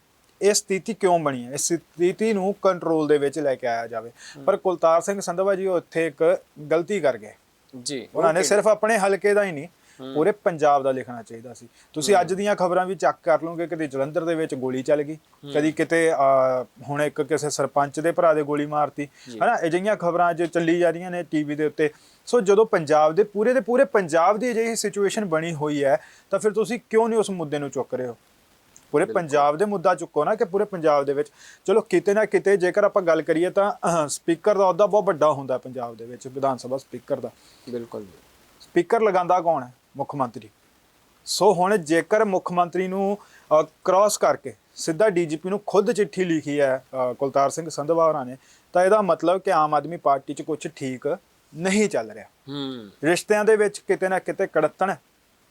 ਇਹ ਸਥਿਤੀ ਕਿਉਂ ਬਣੀ ਹੈ? ਇਸ ਸਥਿਤੀ ਨੂੰ ਕੰਟਰੋਲ ਦੇ ਵਿੱਚ ਲੈ ਕੇ ਆਇਆ ਜਾਵੇ। ਪਰ ਕੁਲਤਾਰ ਸਿੰਘ ਸੰਧਵਾ ਜੀ ਉਹ ਇੱਥੇ ਇੱਕ ਗਲਤੀ ਕਰ ਗਏ। ਜੀ ਉਹਨਾਂ ਨੇ. ਸਿਰਫ ਆਪਣੇ ਹਲਕੇ ਦਾ ਹੀ ਨਹੀਂ ਪੂਰੇ ਪੰਜਾਬ ਦਾ ਲਿਖਣਾ ਚਾਹੀਦਾ ਸੀ। ਤੁਸੀਂ ਅੱਜ ਦੀਆਂ ਖਬਰਾਂ ਵੀ ਚੈੱਕ ਕਰ ਲਓਗੇ ਕਦੇ ਜਲੰਧਰ ਦੇ ਵਿੱਚ ਗੋਲੀ ਚੱਲ ਗਈ ਕਦੀ ਕਿਤੇ ਹੁਣ ਇੱਕ ਕਿਸੇ ਸਰਪੰਚ ਦੇ ਭਰਾ ਦੇ ਗੋਲੀ ਮਾਰਤੀ। ਹਨਾ ਅਜਿਹੀਆਂ ਖਬਰਾਂ ਅੱਜ ਚੱਲੀ ਜਾ ਰਹੀਆਂ ਨੇ ਟੀਵੀ ਦੇ ਉੱਤੇ। ਸੋ ਜਦੋਂ ਪੰਜਾਬ ਦੇ ਪੂਰੇ ਦੇ ਪੂਰੇ ਪੰਜਾਬ ਦੀ ਅਜਿਹੀ ਸਿਚੁਏਸ਼ਨ ਬਣੀ ਹੋਈ ਹੈ ਤਾਂ ਫਿਰ ਤੁਸੀਂ ਕਿਉਂ ਨਹੀਂ ਉਸ ਮੁੱਦੇ ਨੂੰ ਚੁੱਕ ਰਹੇ ਹੋ? ਪੂਰੇ ਪੰਜਾਬ ਦੇ ਮੁੱਦਾ ਚੁੱਕੋ ਨਾ ਕਿ ਪੂਰੇ ਪੰਜਾਬ ਦੇ ਵਿੱਚ। ਚਲੋ ਕਿਤੇ ਨਾ ਕਿਤੇ ਜੇਕਰ ਆਪਾਂ ਗੱਲ ਕਰੀਏ ਤਾਂ ਸਪੀਕਰ ਦਾ ਅਹੁਦਾ ਬਹੁਤ ਵੱਡਾ ਹੁੰਦਾ ਹੈ ਪੰਜਾਬ ਦੇ ਵਿੱਚ ਵਿਧਾਨ ਸਭਾ ਸਪੀਕਰ ਦਾ। ਬਿਲਕੁਲ ਸਪੀਕਰ ਲਗਾਉਂਦਾ ਕੌਣ ਹੈ? ਮੁੱਖ ਮੰਤਰੀ। ਸੋ ਹੁਣ ਜੇਕਰ ਮੁੱਖ ਮੰਤਰੀ ਨੂੰ ਕ੍ਰਾਸ ਕਰਕੇ ਸਿੱਧਾ ਡੀਜੀਪੀ ਨੂੰ ਖੁਦ ਚਿੱਠੀ ਲਿਖੀ ਹੈ ਕੁਲਤਾਰ ਸਿੰਘ ਸੰਧਵਾ ਹੋਰਾਂ ਨੇ ਤਾਂ ਇਹਦਾ ਮਤਲਬ ਕਿ ਆਮ ਆਦਮੀ ਪਾਰਟੀ 'ਚ ਕੁਝ ਠੀਕ ਨਹੀਂ ਚੱਲ ਰਿਹਾ। ਹੂੰ। ਰਿਸ਼ਤਿਆਂ ਦੇ ਵਿੱਚ ਕਿਤੇ ਨਾ ਕਿਤੇ ਕੜਤਣ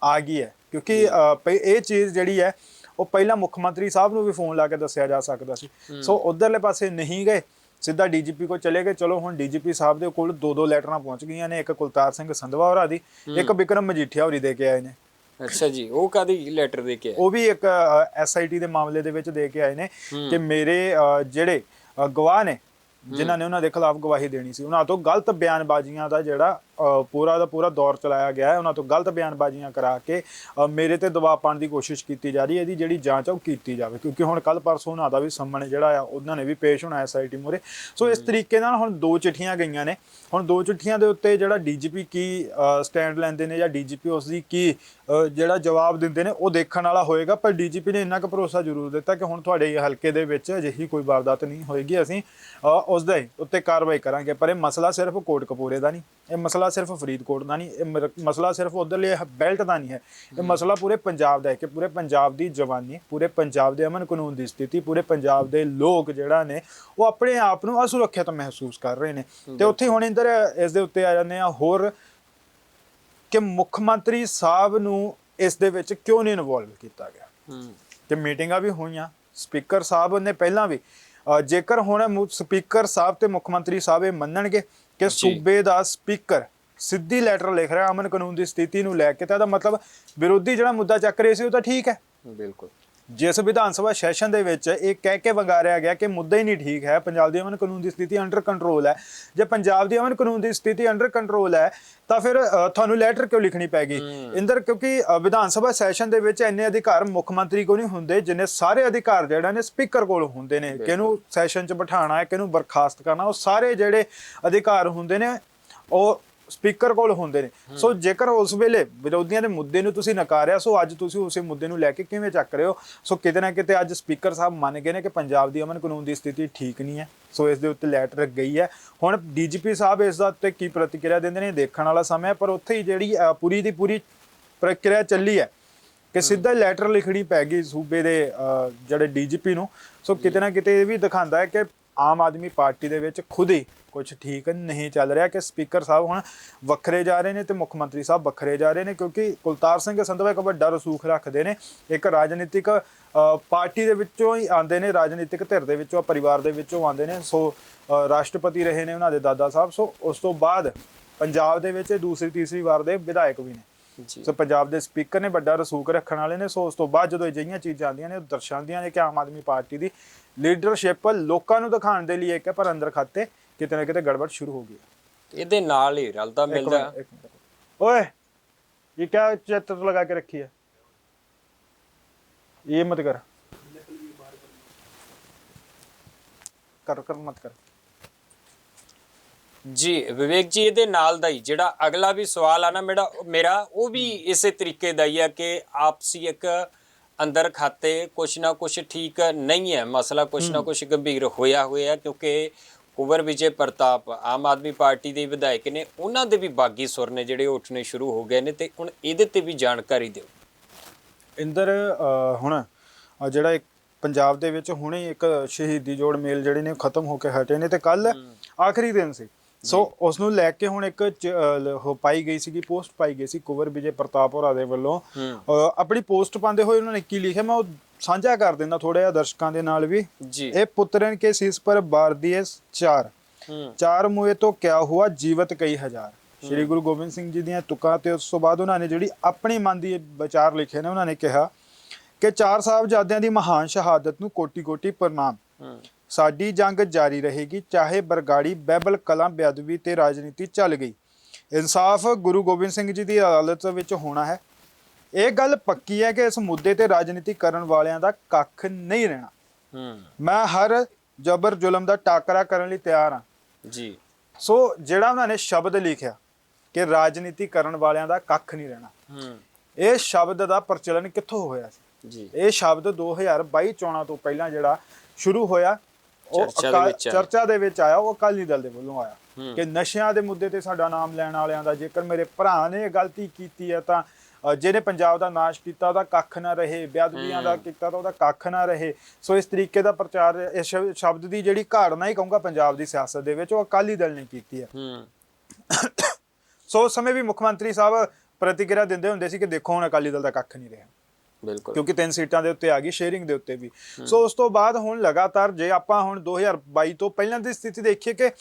ਆ ਗਈ ਹੈ ਕਿਉਂਕਿ ਇਹ ਚੀਜ਼ ਜਿਹੜੀ ਹੈ ਉਹ ਪਹਿਲਾਂ ਮੁੱਖ ਮੰਤਰੀ ਸਾਹਿਬ ਨੂੰ ਵੀ ਫੋਨ ਲਾ ਕੇ ਦੱਸਿਆ ਜਾ ਸਕਦਾ ਸੀ। ਸੋ ਉਧਰਲੇ ਪਾਸੇ ਨਹੀਂ ਗਏ ਸਿੱਧਾ ਡੀਜੀਪੀ ਕੋਲ ਚਲੇ ਗਏ। ਚਲੋ ਹੁਣ ਡੀਜੀਪੀ ਸਾਹਿਬ ਦੇ ਕੋਲ ਦੋ ਦੋ ਲੈਟਰਾਂ ਪਹੁੰਚ ਗਈਆਂ ਨੇ ਇੱਕ ਕੁਲਤਾਰ ਸਿੰਘ ਸੰਧਵਾ ਹੋਰਾਂ ਦੀ ਇੱਕ ਵਿਕਰਮ ਮਜੀਠੀਆ ਹੋਰੀ ਦੇ ਕੇ ਆਏ ਨੇ। ਅੱਛਾ ਜੀ ਉਹ ਕਾਦੀ ਲੈਟਰ ਦੇ ਕੇ ਆਏ? ਉਹ ਵੀ ਇੱਕ ਐਸਆਈਟੀ ਦੇ ਮਾਮਲੇ ਦੇ ਵਿੱਚ ਦੇ ਕੇ ਆਏ ਨੇ ਕਿ ਮੇਰੇ ਜਿਹੜੇ ਗਵਾਹ ਨੇ ਜਿਨ੍ਹਾਂ ਨੇ ਉਹਨਾਂ ਦੇ ਖਿਲਾਫ ਗਵਾਹੀ ਦੇਣੀ ਸੀ ਉਹਨਾਂ ਤੋਂ ਗਲਤ ਬਿਆਨਬਾਜ਼ੀਆਂ ਦਾ ਜਿਹੜਾ ਪੂਰਾ ਦਾ ਪੂਰਾ ਦੌਰ ਚਲਾਇਆ ਗਿਆ ਹੈ। ਉਹਨਾਂ ਤੋਂ ਗਲਤ ਬਿਆਨਬਾਜ਼ੀਆਂ ਕਰਾ ਕੇ ਮੇਰੇ ਤੇ ਦਬਾਅ ਪਾਉਣ ਦੀ ਕੋਸ਼ਿਸ਼ ਕੀਤੀ ਜਾ ਰਹੀ ਹੈ। ਇਹਦੀ ਜਿਹੜੀ ਜਾਂਚ ਉਹ ਕੀਤੀ ਜਾਵੇ। ਕਿਉਂਕਿ ਹੁਣ ਕੱਲ ਪਰਸੋਂ ਉਹਨਾਂ ਦਾ ਵੀ ਸੰਮਣ ਜਿਹੜਾ ਆ ਉਹਨਾਂ ਨੇ ਵੀ ਪੇਸ਼ ਹੋਣਾ ਐਸਆਈਟੀ ਮੂਹਰੇ। ਸੋ ਇਸ ਤਰੀਕੇ ਨਾਲ ਹੁਣ ਦੋ ਚਿੱਠੀਆਂ ਗਈਆਂ ਨੇ। ਹੁਣ ਦੋ ਚਿੱਠੀਆਂ ਦੇ ਉੱਤੇ ਜਿਹੜਾ ਡੀਜੀਪੀ ਕੀ ਸਟੈਂਡ ਲੈਂਦੇ ਨੇ ਜਾਂ ਡੀਜੀਪੀ ਉਸ ਦੀ ਕੀ ਜਿਹੜਾ ਜਵਾਬ ਦਿੰਦੇ ਨੇ ਉਹ ਦੇਖਣ ਵਾਲਾ ਹੋਏਗਾ। ਪਰ ਡੀਜੀਪੀ ਨੇ ਇੰਨਾ ਕੁ ਭਰੋਸਾ ਜ਼ਰੂਰ ਦਿੱਤਾ ਕਿ ਹੁਣ ਤੁਹਾਡੇ ਹਲਕੇ ਦੇ ਵਿੱਚ ਅਜਿਹੀ ਕੋਈ ਵਾਰਦਾਤ ਨਹੀਂ ਹੋਏਗੀ। ਅਸੀਂ ਉਸ ਦੇ ਉੱਤੇ ਕਾਰਵਾਈ ਕਰਾਂਗੇ। ਪਰ ਇਹ ਮਸਲਾ ਸਿਰਫ ਕੋਟ ਕਪੂਰੇ ਦਾ ਨਹੀਂ। ਇਹ ਮਸਲਾ ਸਿਰਫ ਫਰੀਦਕੋਟ ਦਾ ਨਹੀਂ ਇਹ ਮਸਲਾ ਸਿਰਫ ਉਧਰਲੇ ਬੈਲਟ ਦਾ ਨਹੀਂ ਹੈ। ਇਹ ਮਸਲਾ ਪੂਰੇ ਪੰਜਾਬ ਦਾ ਹੈ ਕਿ ਪੂਰੇ ਪੰਜਾਬ ਦੀ ਜਵਾਨੀ ਪੂਰੇ ਪੰਜਾਬ ਦੇ ਅਮਨ ਕਾਨੂੰਨ ਦੀ ਸਥਿਤੀ ਪੂਰੇ ਪੰਜਾਬ ਦੇ ਲੋਕ ਜਿਹੜਾ ਨੇ ਉਹ ਆਪਣੇ ਆਪ ਨੂੰ ਅਸੁਰੱਖਿਅਤ ਮਹਿਸੂਸ ਕਰ ਰਹੇ ਨੇ। ਤੇ ਉੱਥੇ ਹੁਣ ਇੰਦਰ ਇਸ ਦੇ ਉੱਤੇ ਆ ਜਾਂਦੇ ਆ ਹੋਰ ਕਿ ਮੁੱਖ ਮੰਤਰੀ ਸਾਹਿਬ ਨੂੰ ਇਸ ਦੇ ਵਿੱਚ ਕਿਉਂ ਨਹੀਂ ਇਨਵੋਲਵ ਕੀਤਾ ਗਿਆ? ਤੇ ਮੀਟਿੰਗਾਂ ਵੀ ਹੋਈਆਂ ਸਪੀਕਰ ਸਾਹਿਬ ਨੇ ਪਹਿਲਾਂ ਵੀ ਜੇਕਰ ਹੁਣ ਸਪੀਕਰ ਸਾਹਿਬ ਤੇ ਮੁੱਖ ਮੰਤਰੀ ਸਾਹਿਬ ਇਹ ਮੰਨਣਗੇ ਕਿ ਸੂਬੇ ਦਾ ਸਪੀਕਰ ਸਿੱਧੀ ਲੈਟਰ ਲਿਖ ਰਿਹਾ ਅਮਨ ਕਾਨੂੰਨ ਦੀ ਸਥਿਤੀ ਨੂੰ ਲੈ ਕੇ ਤਾਂ ਇਹਦਾ ਮਤਲਬ ਵਿਰੋਧੀ ਜਿਹੜਾ ਮੁੱਦਾ ਚੱਕ ਰਹੇ ਸੀ ਉਹ ਤਾਂ ਠੀਕ ਹੈ। ਬਿਲਕੁਲ। ਜਿਸ ਵਿਧਾਨ ਸਭਾ ਸੈਸ਼ਨ ਦੇ ਵਿੱਚ ਇਹ ਕਹਿ ਕੇ ਵੰਗਾਰਿਆ ਗਿਆ ਕਿ ਮੁੱਦਾ ਹੀ ਨਹੀਂ ਠੀਕ ਹੈ ਪੰਜਾਬ ਦੀ ਅਮਨ ਕਾਨੂੰਨ ਦੀ ਸਥਿਤੀ ਅੰਡਰ ਕੰਟਰੋਲ ਹੈ। ਜੇ ਪੰਜਾਬ ਦੀ ਅਮਨ ਕਾਨੂੰਨ ਦੀ ਸਥਿਤੀ ਅੰਡਰ ਕੰਟਰੋਲ ਹੈ ਤਾਂ ਫਿਰ ਤੁਹਾਨੂੰ ਲੈਟਰ ਕਿਉਂ ਲਿਖਣੀ ਪੈਗੀ? ਇੰਦਰ ਕਿਉਂਕਿ ਵਿਧਾਨ ਸਭਾ ਸੈਸ਼ਨ ਦੇ ਵਿੱਚ ਇੰਨੇ ਅਧਿਕਾਰ ਮੁੱਖ ਮੰਤਰੀ ਕੋਲ ਨਹੀਂ ਹੁੰਦੇ ਜਿੰਨੇ ਸਾਰੇ ਅਧਿਕਾਰ ਜਿਹੜਾ ਨੇ ਸਪੀਕਰ ਕੋਲ ਹੁੰਦੇ ਨੇ। ਕਿਹਨੂੰ ਸੈਸ਼ਨ 'ਚ ਬਿਠਾਣਾ ਹੈ ਕਿਹਨੂੰ ਬਰਖਾਸਤ ਕਰਨਾ ਉਹ ਸਾਰੇ ਜਿਹੜੇ ਅਧਿਕਾਰ ਹੁੰਦੇ ਨੇ ਉਹ ਸਪੀਕਰ ਕੋਲ ਹੁੰਦੇ ਨੇ। ਸੋ ਜੇਕਰ ਉਸ ਵੇਲੇ ਵਿਰੋਧੀਆਂ ਦੇ ਮੁੱਦੇ ਨੂੰ ਤੁਸੀਂ ਨਕਾਰਿਆ ਸੋ ਅੱਜ ਤੁਸੀਂ ਉਸੇ ਮੁੱਦੇ ਨੂੰ ਲੈ ਕੇ ਕਿਵੇਂ ਚੱਕ ਰਹੇ ਹੋ? ਸੋ ਕਿਤੇ ਨਾ ਕਿਤੇ ਅੱਜ ਸਪੀਕਰ ਸਾਹਿਬ ਮੰਨ ਗਏ ਨੇ ਕਿ ਪੰਜਾਬ ਦੀ ਅਮਨ ਕਾਨੂੰਨ ਦੀ ਸਥਿਤੀ ਠੀਕ ਨਹੀਂ ਹੈ। ਸੋ ਇਸ ਦੇ ਉੱਤੇ ਲੈਟਰ ਗਈ ਹੈ। ਹੁਣ ਡੀਜੀਪੀ ਸਾਹਿਬ ਇਸ ਦਾ ਉੱਤੇ ਕੀ ਪ੍ਰਤੀਕਿਰਿਆ ਦਿੰਦੇ ਨੇ ਦੇਖਣ ਵਾਲਾ ਸਮਾਂ ਹੈ ਪਰ ਉੱਥੇ ਹੀ ਜਿਹੜੀ ਪੂਰੀ ਦੀ ਪੂਰੀ ਪ੍ਰਕਿਰਿਆ ਚੱਲੀ ਹੈ ਕਿ ਸਿੱਧਾ ਲੈਟਰ ਲਿਖਣੀ ਪੈ ਗਈ ਸੂਬੇ ਦੇ ਜਿਹੜੇ ਡੀਜੀਪੀ ਨੂੰ। ਸੋ ਕਿਤੇ ਨਾ ਕਿਤੇ ਇਹ ਵੀ ਦਿਖਾਉਂਦਾ ਹੈ ਕਿ ਆਮ ਆਦਮੀ ਪਾਰਟੀ ਦੇ ਵਿੱਚ ਖੁਦ ਹੀ ਕੁਝ ਠੀਕ ਨਹੀਂ ਚੱਲ ਰਿਹਾ ਕਿ ਸਪੀਕਰ ਸਾਹਿਬ ਹੁਣ ਵੱਖਰੇ ਜਾ ਰਹੇ ਨੇ ਤੇ ਮੁੱਖ ਮੰਤਰੀ ਸਾਹਿਬ ਵੱਖਰੇ ਜਾ ਰਹੇ ਨੇ ਕਿਉਂਕਿ ਕੁਲਤਾਰ ਸਿੰਘ ਸੰਧਵਾ ਇੱਕ ਵੱਡਾ ਰਸੂਖ ਰੱਖਦੇ ਨੇ, ਇੱਕ ਰਾਜਨੀਤਿਕ ਪਾਰਟੀ ਦੇ ਵਿੱਚੋਂ ਹੀ ਆਉਂਦੇ ਨੇ, ਰਾਜਨੀਤਿਕ ਧਿਰ ਦੇ ਵਿੱਚੋਂ, ਪਰਿਵਾਰ ਦੇ ਵਿੱਚੋਂ ਆਉਂਦੇ ਨੇ, ਸੋ ਰਾਸ਼ਟਰਪਤੀ ਰਹੇ ਨੇ ਉਹਨਾਂ ਦੇ ਦਾਦਾ ਸਾਹਿਬ, ਸੋ ਉਸ ਤੋਂ ਬਾਅਦ ਪੰਜਾਬ ਦੇ ਵਿੱਚ ਦੂਸਰੀ, ਤੀਸਰੀ ਵਾਰ ਦੇ ਵਿਧਾਇਕ ਵੀ ਨੇ। ਸੋ ਪੰਜਾਬ ਦੇ ਸਪੀਕਰ ਨੇ ਵੱਡਾ ਰਸੂਖ ਰੱਖਣ ਵਾਲੇ ਨੇ ਸੋ ਉਸ ਤੋਂ ਬਾਅਦ ਜਦੋਂ ਅਜਿਹੀਆਂ ਚੀਜ਼ਾਂ ਆਉਂਦੀਆਂ ਨੇ ਉਹ ਦਰਸਾਉਂਦੀਆਂ ਨੇ ਕਿ ਆਮ ਆਦਮੀ ਪਾਰਟੀ ਦੀ ਲੀਡਰਸ਼ਿਪ ਲੋਕਾਂ ਨੂੰ ਦਿਖਾਉਣ ਦੇ ਲਈ ਇੱਕ ਹੈ ਪਰ ਅੰਦਰ ਖਾਤੇ ਕਿਤੇ ਨਾ ਕਿਤੇ ਗੜਬੜ ਸ਼ੁਰੂ ਹੋ ਗਈ ਇਹਦੇ ਨਾਲ ਹੀ ਰਲਦਾ ਮਿਲਦਾ। ਓਏ ਇਹ ਕਿਆ ਚਿੱਤਰ ਲਗਾ ਕੇ ਰੱਖੀ ਹੈ? ਇਹ ਮਤ ਕਰ। ਕਰ ਕਰ ਮਤ ਕਰ। ਜੀ ਵਿਵੇਕ ਜੀ ਇਹਦੇ ਨਾਲ ਦਾ ਹੀ ਜਿਹੜਾ ਅਗਲਾ ਵੀ ਸਵਾਲ ਆ ਨਾ ਮੇਰਾ ਮੇਰਾ ਉਹ ਵੀ ਇਸੇ ਤਰੀਕੇ ਦਾ ਹੀ ਆ ਕਿ ਆਪਸੀ ਇੱਕ ਅੰਦਰ ਖਾਤੇ ਕੁਛ ਨਾ ਕੁਛ ਠੀਕ ਨਹੀਂ ਹੈ ਮਸਲਾ ਕੁਛ ਨਾ ਕੁਛ ਗੰਭੀਰ ਹੋਇਆ ਹੋਇਆ ਕਿਉਂਕਿ ਕੁਵਰ ਵਿਜੇ ਪ੍ਰਤਾਪ ਆਮ ਆਦਮੀ ਪਾਰਟੀ ਦੇ ਵਿਧਾਇਕ ਨੇ ਉਹਨਾਂ ਦੇ ਵੀ ਬਾਗੀ ਸੁਰ ਨੇ ਜਿਹੜੇ ਉੱਠਣੇ ਸ਼ੁਰੂ ਹੋ ਗਏ ਨੇ ਤੇ ਹੁਣ ਇਹਦੇ ਤੇ ਵੀ ਜਾਣਕਾਰੀ ਦਿਓ। ਇੰਦਰ ਹੁਣ ਜਿਹੜਾ ਇੱਕ ਪੰਜਾਬ ਦੇ ਵਿੱਚ ਹੁਣੇ ਇੱਕ ਸ਼ਹੀਦੀ ਜੋੜ ਮੇਲ ਜਿਹੜੇ ਨੇ ਖਤਮ ਹੋ ਕੇ ਹਟੇ ਨੇ ਤੇ ਕੱਲ ਆਖਰੀ ਦਿਨ ਸੀ। ਸੋ ਉਸ ਨੂੰ ਲੈ ਕੇ ਹੁਣ ਇੱਕ ਉਹ ਪਾਈ ਗਈ ਸੀਗੀ ਪੋਸਟ ਪਾਈ ਗਈ ਸੀ ਕੁਵਰ ਵਿਜੇ ਪ੍ਰਤਾਪ ਹੋਰਾਂ ਦੇ ਵੱਲੋਂ। ਹੂੰ। ਆਪਣੀ ਪੋਸਟ ਪਾਉਂਦੇ ਹੋਏ ਉਹਨਾਂ ਨੇ ਕੀ ਲਿਖਿਆ? ਮੈਂ ਉਹ ਸਾਂਝਾ ਕਰ ਦਿੰਦਾ ਥੋੜਾ ਜਿਹਾ ਦਰਸ਼ਕਾਂ ਦੇ ਨਾਲ ਵੀ। ਇਹ ਪੁੱਤਰਨ ਕੇ ਸੀਸ ਪਰ ਬਾਰ ਦਿਏ ਚਾਰ। ਹੂੰ। ਚਾਰ ਮੂਏ ਤੋਂ ਕਿਆ ਹੁਆ? ਜੀਵਤ ਕਈ ਹਜ਼ਾਰ। ਸ਼੍ਰੀ ਗੁਰੂ ਗੋਬਿੰਦ ਸਿੰਘ ਜੀ ਦੀਆਂ ਤੁਕਾਂ ਤੇ ਉਸ ਤੋਂ ਬਾਅਦ ਉਹਨਾਂ ਨੇ ਜਿਹੜੀ ਆਪਣੀ ਮਨ ਦੀ ਵਿਚਾਰ ਲਿਖੇ ਨੇ ਉਹਨਾਂ ਨੇ ਕਿਹਾ ਕਿ ਚਾਰ ਸਾਹਿਬਜ਼ਾਦਿਆਂ ਦੀ ਮਹਾਨ ਸ਼ਹਾਦਤ ਨੂੰ ਕੋਟੀ-ਕੋਟੀ ਪ੍ਰਣਾਮ। ਹੂੰ। ਸਾਡੀ ਜੰਗ ਜਾਰੀ ਰਹੇਗੀ ਚਾਹੇ ਬਰਗਾੜੀ ਬੈਬਲ ਕਲਾਂ ਬੇਅਦਬੀ ਤੇ ਰਾਜਨੀਤੀ ਚੱਲ ਗਈ। ਇਨਸਾਫ ਗੁਰੂ ਗੋਬਿੰਦ ਸਿੰਘ ਜੀ ਦੀ ਅਦਾਲਤ ਵਿੱਚ ਹੋਣਾ ਹੈ। ਇਹ ਗੱਲ ਪੱਕੀ ਹੈ ਕਿ ਇਸ ਮੁੱਦੇ ਤੇ ਰਾਜਨੀਤੀ ਕਰਨ ਵਾਲਿਆਂ ਦਾ ਕੱਖ ਨਹੀਂ ਰਹਿਣਾ। ਹੂੰ। ਮੈਂ ਹਰ ਜ਼ਬਰ ਜ਼ੁਲਮ ਦਾ ਟਾਕਰਾ ਕਰਨ ਲਈ ਤਿਆਰ ਹਾਂ। ਜੀ। ਸੋ ਜਿਹੜਾ ਉਹਨਾਂ ਨੇ ਸ਼ਬਦ ਲਿਖਿਆ ਕਿ ਰਾਜਨੀਤੀ ਕਰਨ ਵਾਲਿਆਂ ਦਾ ਕੱਖ ਨਹੀਂ ਰਹਿਣਾ ਹੂੰ। ਇਹ ਸ਼ਬਦ ਦਾ ਪ੍ਰਚਲਨ ਕਿੱਥੋਂ ਹੋਇਆ ਸੀ? ਜੀ। ਇਹ ਸ਼ਬਦ 2022 ਚੋਣਾਂ ਤੋਂ ਪਹਿਲਾਂ ਜਿਹੜਾ ਸ਼ੁਰੂ ਹੋਇਆ ਉਹ ਚਰਚਾ ਦੇ ਵਿੱਚ ਆਇਆ। ਚਰਚਾ ਦੇ ਵਿੱਚ ਆਇਆ ਉਹ ਅਕਾਲੀ ਦਲ ਦੇ ਵੱਲੋਂ ਆਇਆ। ਕਿ ਨਸ਼ਿਆਂ ਦੇ ਮੁੱਦੇ ਤੇ ਸਾਡਾ ਨਾਮ ਲੈਣ ਵਾਲਿਆਂ ਦਾ ਜੇਕਰ ਮੇਰੇ ਭਰਾ ਨੇ ਇਹ ਗਲਤੀ ਕੀਤੀ ਹੈ ਤਾਂ ਅ, ਜਿਹਨੇ ਪੰਜਾਬ ਦਾ ਨਾਸ਼ ਕੀਤਾ ਉਹਦਾ ਕੱਖ ਨਾ ਰਹੇ ਬੇਅਦਬੀਆਂ ਦਾ ਕੀਤਾ ਤਾਂ ਉਹਦਾ ਕੱਖ ਨਾ ਰਹੇ। ਸੋ ਇਸ ਤਰੀਕੇ ਦਾ ਪ੍ਰਚਾਰ ਇਸ ਸ਼ਬ- ਸ਼ਬਦ ਦੀ ਜਿਹੜੀ ਘਾੜਨਾ ਹੀ ਕਹੂੰਗਾ ਪੰਜਾਬ ਦੀ ਸਿਆਸਤ ਦੇ ਵਿੱਚ ਉਹ ਅਕਾਲੀ ਦਲ ਨੇ ਕੀਤੀ ਹੈ। ਹੂੰ। ਸੋ ਉਸ ਸਮੇਂ ਵੀ ਮੁੱਖ ਮੰਤਰੀ ਸਾਹਿਬ ਪ੍ਰਤੀਕਿਰਿਆ ਦਿੰਦੇ ਹੁੰਦੇ ਸੀ ਕਿ ਦੇਖੋ ਹੁਣ ਅਕਾਲੀ ਦਲ ਦਾ ਕੱਖ ਨਹੀਂ ਰਿਹਾ। ਬਿਲਕੁਲ। ਕਿਉਂਕਿ ਤਿੰਨ ਸੀਟਾਂ ਦੇ ਉੱਤੇ ਆ ਗਈ ਸ਼ੇਅਰਿੰਗ ਦੇ ਉੱਤੇ ਵੀ। ਸੋ ਉਸ ਤੋਂ ਬਾਅਦ ਹੁਣ ਲਗਾਤਾਰ ਜੇ ਆਪਾਂ ਹੁਣ 2022 ਤੋਂ ਪਹਿਲਾਂ ਦੀ ਸਥਿਤੀ ਦੇਖੀਏ ਕਿ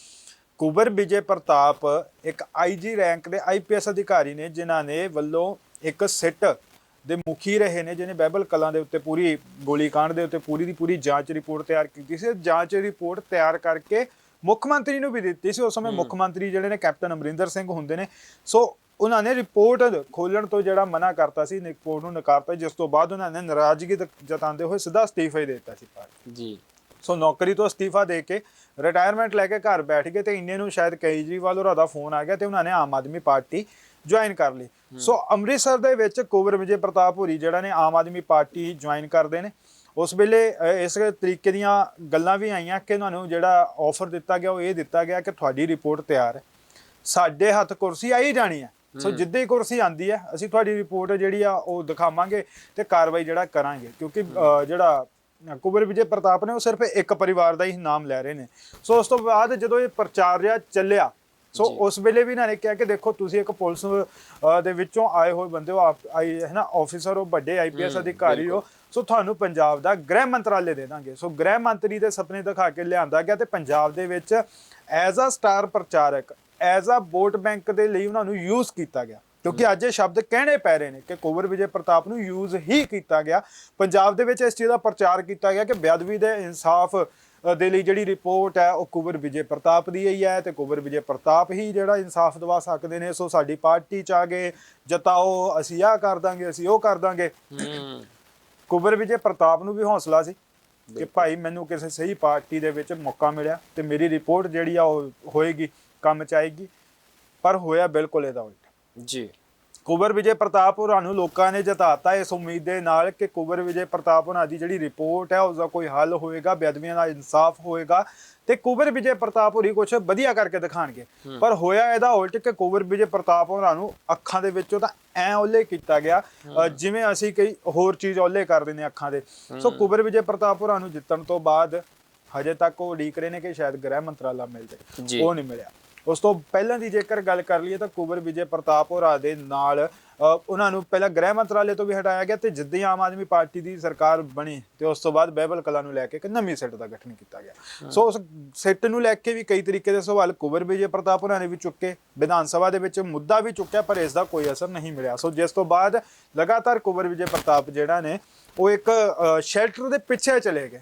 ਕੁਬਰ ਵਿਜੇ ਪ੍ਰਤਾਪ ਇੱਕ ਆਈਜੀ ਰੈਂਕ ਦੇ ਆਈਪੀਐਸ ਅਧਿਕਾਰੀ ਨੇ ਜਿਨ੍ਹਾਂ ਨੇ ਵੱਲੋਂ ਇੱਕ ਸਿੱਟ ਦੇ ਮੁਖੀ ਰਹੇ ਨੇ ਜਿਹਨੇ ਬਾਈਬਲ ਕਲਾਂ ਦੇ ਉੱਤੇ ਪੂਰੀ ਗੋਲੀकांड ਦੇ ਉੱਤੇ ਪੂਰੀ ਦੀ ਪੂਰੀ ਜਾਂਚ ਰਿਪੋਰਟ ਤਿਆਰ ਕੀਤੀ ਸੀ। ਜਾਂਚ ਰਿਪੋਰਟ ਤਿਆਰ ਕਰਕੇ ਮੁੱਖ ਮੰਤਰੀ ਨੂੰ ਵੀ ਦਿੱਤੀ ਸੀ। ਉਸ ਸਮੇਂ ਮੁੱਖ ਮੰਤਰੀ ਜਿਹੜੇ ਨੇ ਕੈਪਟਨ ਅਮਰਿੰਦਰ ਸਿੰਘ ਹੁੰਦੇ ਨੇ। ਸੋ ਉਹਨਾਂ ਨੇ ਰਿਪੋਰਟ ਖੋਲਣ ਤੋਂ ਜਿਹੜਾ ਮਨਾ ਕਰਤਾ ਸੀ ਰਿਪੋਰਟ ਨੂੰ ਨਕਾਰਤਾ ਜਿਸ ਤੋਂ ਬਾਅਦ ਉਹਨਾਂ ਨੇ ਨਾਰਾਜ਼ਗੀ ਜਤਾਉਂਦੇ ਹੋਏ ਸਿੱਧਾ ਅਸਤੀਫਾ ਹੀ ਦੇ ਦਿੱਤਾ ਸੀ ਪਾਰਟੀ ਜੀ। ਸੋ ਨੌਕਰੀ ਤੋਂ ਅਸਤੀਫਾ ਦੇ ਕੇ ਰਿਟਾਇਰਮੈਂਟ ਲੈ ਕੇ ਘਰ ਬੈਠ ਗਏ ਤੇ ਇੰਨੇ ਨੂੰ ਸ਼ਾਇਦ ਕੇਜਰੀਵਾਲ ਹੋਰਾਂ ਦਾ ਫੋਨ ਆ ਗਿਆ ਤੇ ਉਹਨਾਂ ਨੇ ਆਮ ਆਦਮੀ ਪਾਰਟੀ ਜੁਆਇਨ ਕਰ ਲਈ। ਸੋ ਅੰਮ੍ਰਿਤਸਰ ਦੇ ਵਿੱਚ ਕੁਵਰ ਵਿਜੇ ਪ੍ਰਤਾਪ ਹੋਰੀ ਜਿਹੜਾ ਨੇ ਆਮ ਆਦਮੀ ਪਾਰਟੀ ਜੁਆਇਨ ਕਰਦੇ ਨੇ। ਉਸ ਵੇਲੇ ਇਸ ਤਰੀਕੇ ਦੀਆਂ ਗੱਲਾਂ ਵੀ ਆਈਆਂ ਕਿ ਉਹਨਾਂ ਨੂੰ ਜਿਹੜਾ ਆਫਰ ਦਿੱਤਾ ਗਿਆ ਉਹ ਇਹ ਦਿੱਤਾ ਗਿਆ ਕਿ ਤੁਹਾਡੀ ਰਿਪੋਰਟ ਤਿਆਰ ਹੈ। ਸਾਡੇ ਹੱਥ ਕੁਰਸੀ ਆਈ ਜਾਣੀ ਹੈ। ਸੋ ਜਿੱਦੇ ਹੀ ਕੁਰਸੀ ਆਂਦੀ ਹੈ ਅਸੀਂ ਤੁਹਾਡੀ ਰਿਪੋਰਟ ਜਿਹੜੀ ਆ ਉਹ ਦਿਖਾਵਾਂਗੇ ਤੇ ਕਾਰਵਾਈ ਜਿਹੜਾ ਕਰਾਂਗੇ। ਕਿਉਂਕਿ ਜਿਹੜਾ ਕੁਬਰ ਵਿਜੇ ਪ੍ਰਤਾਪ ਨੇ ਉਹ ਸਿਰਫ ਇੱਕ ਪਰਿਵਾਰ ਦਾ ਹੀ ਨਾਮ ਲੈ ਰਹੇ ਨੇ। ਸੋ ਉਸ ਤੋਂ ਬਾਅਦ ਜਦੋਂ ਇਹ ਪ੍ਰਚਾਰ ਰਿਹਾ ਚੱਲਿਆ ਸੋ ਉਸ ਵੇਲੇ ਵੀ ਇਹਨਾਂ ਨੇ ਕਿਹਾ ਕਿ ਦੇਖੋ ਤੁਸੀਂ ਇੱਕ ਪੁਲਿਸ ਦੇ ਵਿੱਚੋਂ ਆਏ ਹੋਏ ਬੰਦੇ ਹੋ ਆਪ ਆਈ ਹੈ ਨਾ ਆਫੀਸਰ ਹੋ ਵੱਡੇ ਆਈਪੀਐਸ ਅਧਿਕਾਰੀ ਹੋ ਸੋ ਤੁਹਾਨੂੰ ਪੰਜਾਬ ਦਾ ਗ੍ਰਹਿ ਮੰਤਰਾਲੇ ਦੇ ਦਾਂਗੇ। ਸੋ ਗ੍ਰਹਿ ਮੰਤਰੀ ਦੇ ਸੁਪਨੇ ਦਿਖਾ ਕੇ ਲਿਆਂਦਾ ਗਿਆ ਤੇ ਪੰਜਾਬ ਦੇ ਵਿੱਚ ਐਜ਼ ਅ ਸਟਾਰ ਪ੍ਰਚਾਰਕ ਐਜ਼ ਅ ਵੋਟ ਬੈਂਕ ਦੇ ਲਈ ਉਹਨਾਂ ਨੂੰ ਯੂਜ਼ ਕੀਤਾ ਗਿਆ। ਕਿਉਂਕਿ ਅੱਜ ਇਹ ਸ਼ਬਦ ਕਹਿਣੇ ਪੈ ਰਹੇ ਨੇ ਕਿ ਕੁਵਰ ਵਿਜੇ ਪ੍ਰਤਾਪ ਨੂੰ ਯੂਜ਼ ਹੀ ਕੀਤਾ ਗਿਆ। ਪੰਜਾਬ ਦੇ ਵਿੱਚ ਇਸ ਚੀਜ਼ ਦਾ ਪ੍ਰਚਾਰ ਕੀਤਾ ਗਿਆ ਕਿ ਬੇਅਦਬੀ ਦੇ ਇਨਸਾਫ ਦੇ ਲਈ ਜਿਹੜੀ ਰਿਪੋਰਟ ਹੈ ਉਹ ਕੁਵਰ ਵਿਜੇ ਪ੍ਰਤਾਪ ਦੀ ਹੀ ਹੈ ਤੇ ਕੁਵਰ ਵਿਜੇ ਪ੍ਰਤਾਪ ਹੀ ਜਿਹੜਾ ਇਨਸਾਫ ਦਵਾ ਸਕਦੇ ਨੇ। ਸੋ ਸਾਡੀ ਪਾਰਟੀ ਚ ਆ ਗਏ ਜਤਾਓ ਅਸੀਂ ਆਹ ਕਰ ਦਾਂਗੇ ਅਸੀਂ ਉਹ ਕਰ ਦਾਂਗੇ। ਹੂੰ। ਕੁਬਰ ਵਿਜੇ ਪ੍ਰਤਾਪ ਨੂੰ ਵੀ ਹੌਸਲਾ ਸੀ ਕਿ ਭਾਈ ਮੈਨੂੰ ਕਿਸੇ ਸਹੀ ਪਾਰਟੀ ਦੇ ਵਿੱਚ ਮੌਕਾ ਮਿਲਿਆ ਤੇ ਮੇਰੀ ਰਿਪੋਰਟ ਜਿਹੜੀ ਆ ਉਹ ਹੋਏਗੀ। ਕੰਮ ਚ ਆਏਗੀ। ਪਰ ਹੋਇਆ ਬਿਲਕੁਲ ਇਹਦਾ ਉਲਟ। ਜੀ। ਕੁਬਰ ਵਿਜੇ ਪ੍ਰਤਾਪ ਹੋਰਾਂ ਨੂੰ ਲੋਕਾਂ ਨੇ ਜਤਾਤਾ ਇਸ ਉਮੀਦ ਦੇ ਨਾਲ ਕਿ ਕੁਬਰ ਵਿਜੇ ਪ੍ਰਤਾਪ ਹੋਰਾਂ ਦੀ ਜਿਹੜੀ ਰਿਪੋਰਟ ਹੈ ਉਸ ਦਾ ਕੋਈ ਹੱਲ ਹੋਏਗਾ ਬੇਅਦਬੀਆਂ ਦਾ ਇਨਸਾਫ ਹੋਏਗਾ ਤੇ ਕੁਬਰ ਵਿਜੇ ਪ੍ਰਤਾਪ ਹੋਰੀ ਕੁਝ ਵਧੀਆ ਕਰਕੇ ਦਿਖਾਣਗੇ। ਪਰ ਹੋਇਆ ਇਹਦਾ ਉਲਟ ਕਿ ਕੁਬਰ ਵਿਜੇ ਪ੍ਰਤਾਪ ਹੋਰਾਂ ਨੂੰ ਅੱਖਾਂ ਦੇ ਵਿੱਚੋਂ ਤਾਂ ਐ ਓਲੇ ਕੀਤਾ ਗਿਆ ਜਿਵੇਂ ਅਸੀਂ ਕਈ ਹੋਰ ਚੀਜ਼ ਓਲੇ ਕਰ ਦਿੰਦੇ ਅੱਖਾਂ ਦੇ। ਸੋ ਕੁਬਰ ਵਿਜੇ ਪ੍ਰਤਾਪ ਹੋਰਾਂ ਨੂੰ ਜਿੱਤਣ ਤੋਂ ਬਾਅਦ ਹਜੇ ਤੱਕ ਉਹ ਉਡੀਕ ਰਹੇ ਨੇ ਕਿ ਸ਼ਾਇਦ ਗ੍ਰਹਿ ਮੰਤਰਾਲਾ ਮਿਲ। ਜਾਏ ਉਹ ਨਹੀਂ ਮਿਲਿਆ। ਉਸ ਤੋਂ ਪਹਿਲਾਂ ਦੀ ਜੇਕਰ ਗੱਲ ਕਰ ਲਈਏ ਤਾਂ ਕੁਬਰ ਵਿਜੇ ਪ੍ਰਤਾਪ ਹੋਰਾਂ ਦੇ ਨਾਲ ਉਹਨਾਂ ਨੂੰ ਪਹਿਲਾਂ ਗ੍ਰਹਿ ਮੰਤਰਾਲੇ ਤੋਂ ਵੀ ਹਟਾਇਆ ਗਿਆ ਤੇ ਜਿੱਦਾਂ ਆਮ ਆਦਮੀ ਪਾਰਟੀ ਦੀ ਸਰਕਾਰ ਬਣੀ ਤੇ ਉਸ ਤੋਂ ਬਾਅਦ ਬਹਿਬਲ ਕਲਾ ਨੂੰ ਲੈ ਕੇ ਇੱਕ ਨਵੀਂ ਸਿੱਟ ਦਾ ਗਠਨ ਕੀਤਾ ਗਿਆ। ਸੋ ਉਸ ਸਿੱਟ ਨੂੰ ਲੈ ਕੇ ਵੀ ਕਈ ਤਰੀਕੇ ਦੇ ਸਵਾਲ ਕੁਵਰ ਵਿਜੇ ਪ੍ਰਤਾਪ ਹੋਰਾਂ ਨੇ ਵੀ ਚੁੱਕੇ ਵਿਧਾਨ ਸਭਾ ਦੇ ਵਿੱਚ ਮੁੱਦਾ ਵੀ ਚੁੱਕਿਆ ਪਰ ਇਸ ਦਾ ਕੋਈ ਅਸਰ ਨਹੀਂ ਮਿਲਿਆ। ਸੋ ਜਿਸ ਤੋਂ ਬਾਅਦ ਲਗਾਤਾਰ ਕੁਵਰ ਵਿਜੇ ਪ੍ਰਤਾਪ ਜਿਹੜਾ ਨੇ ਉਹ ਇੱਕ ਸ਼ੈਲਟਰ ਦੇ ਪਿੱਛੇ ਚਲੇ ਗਏ।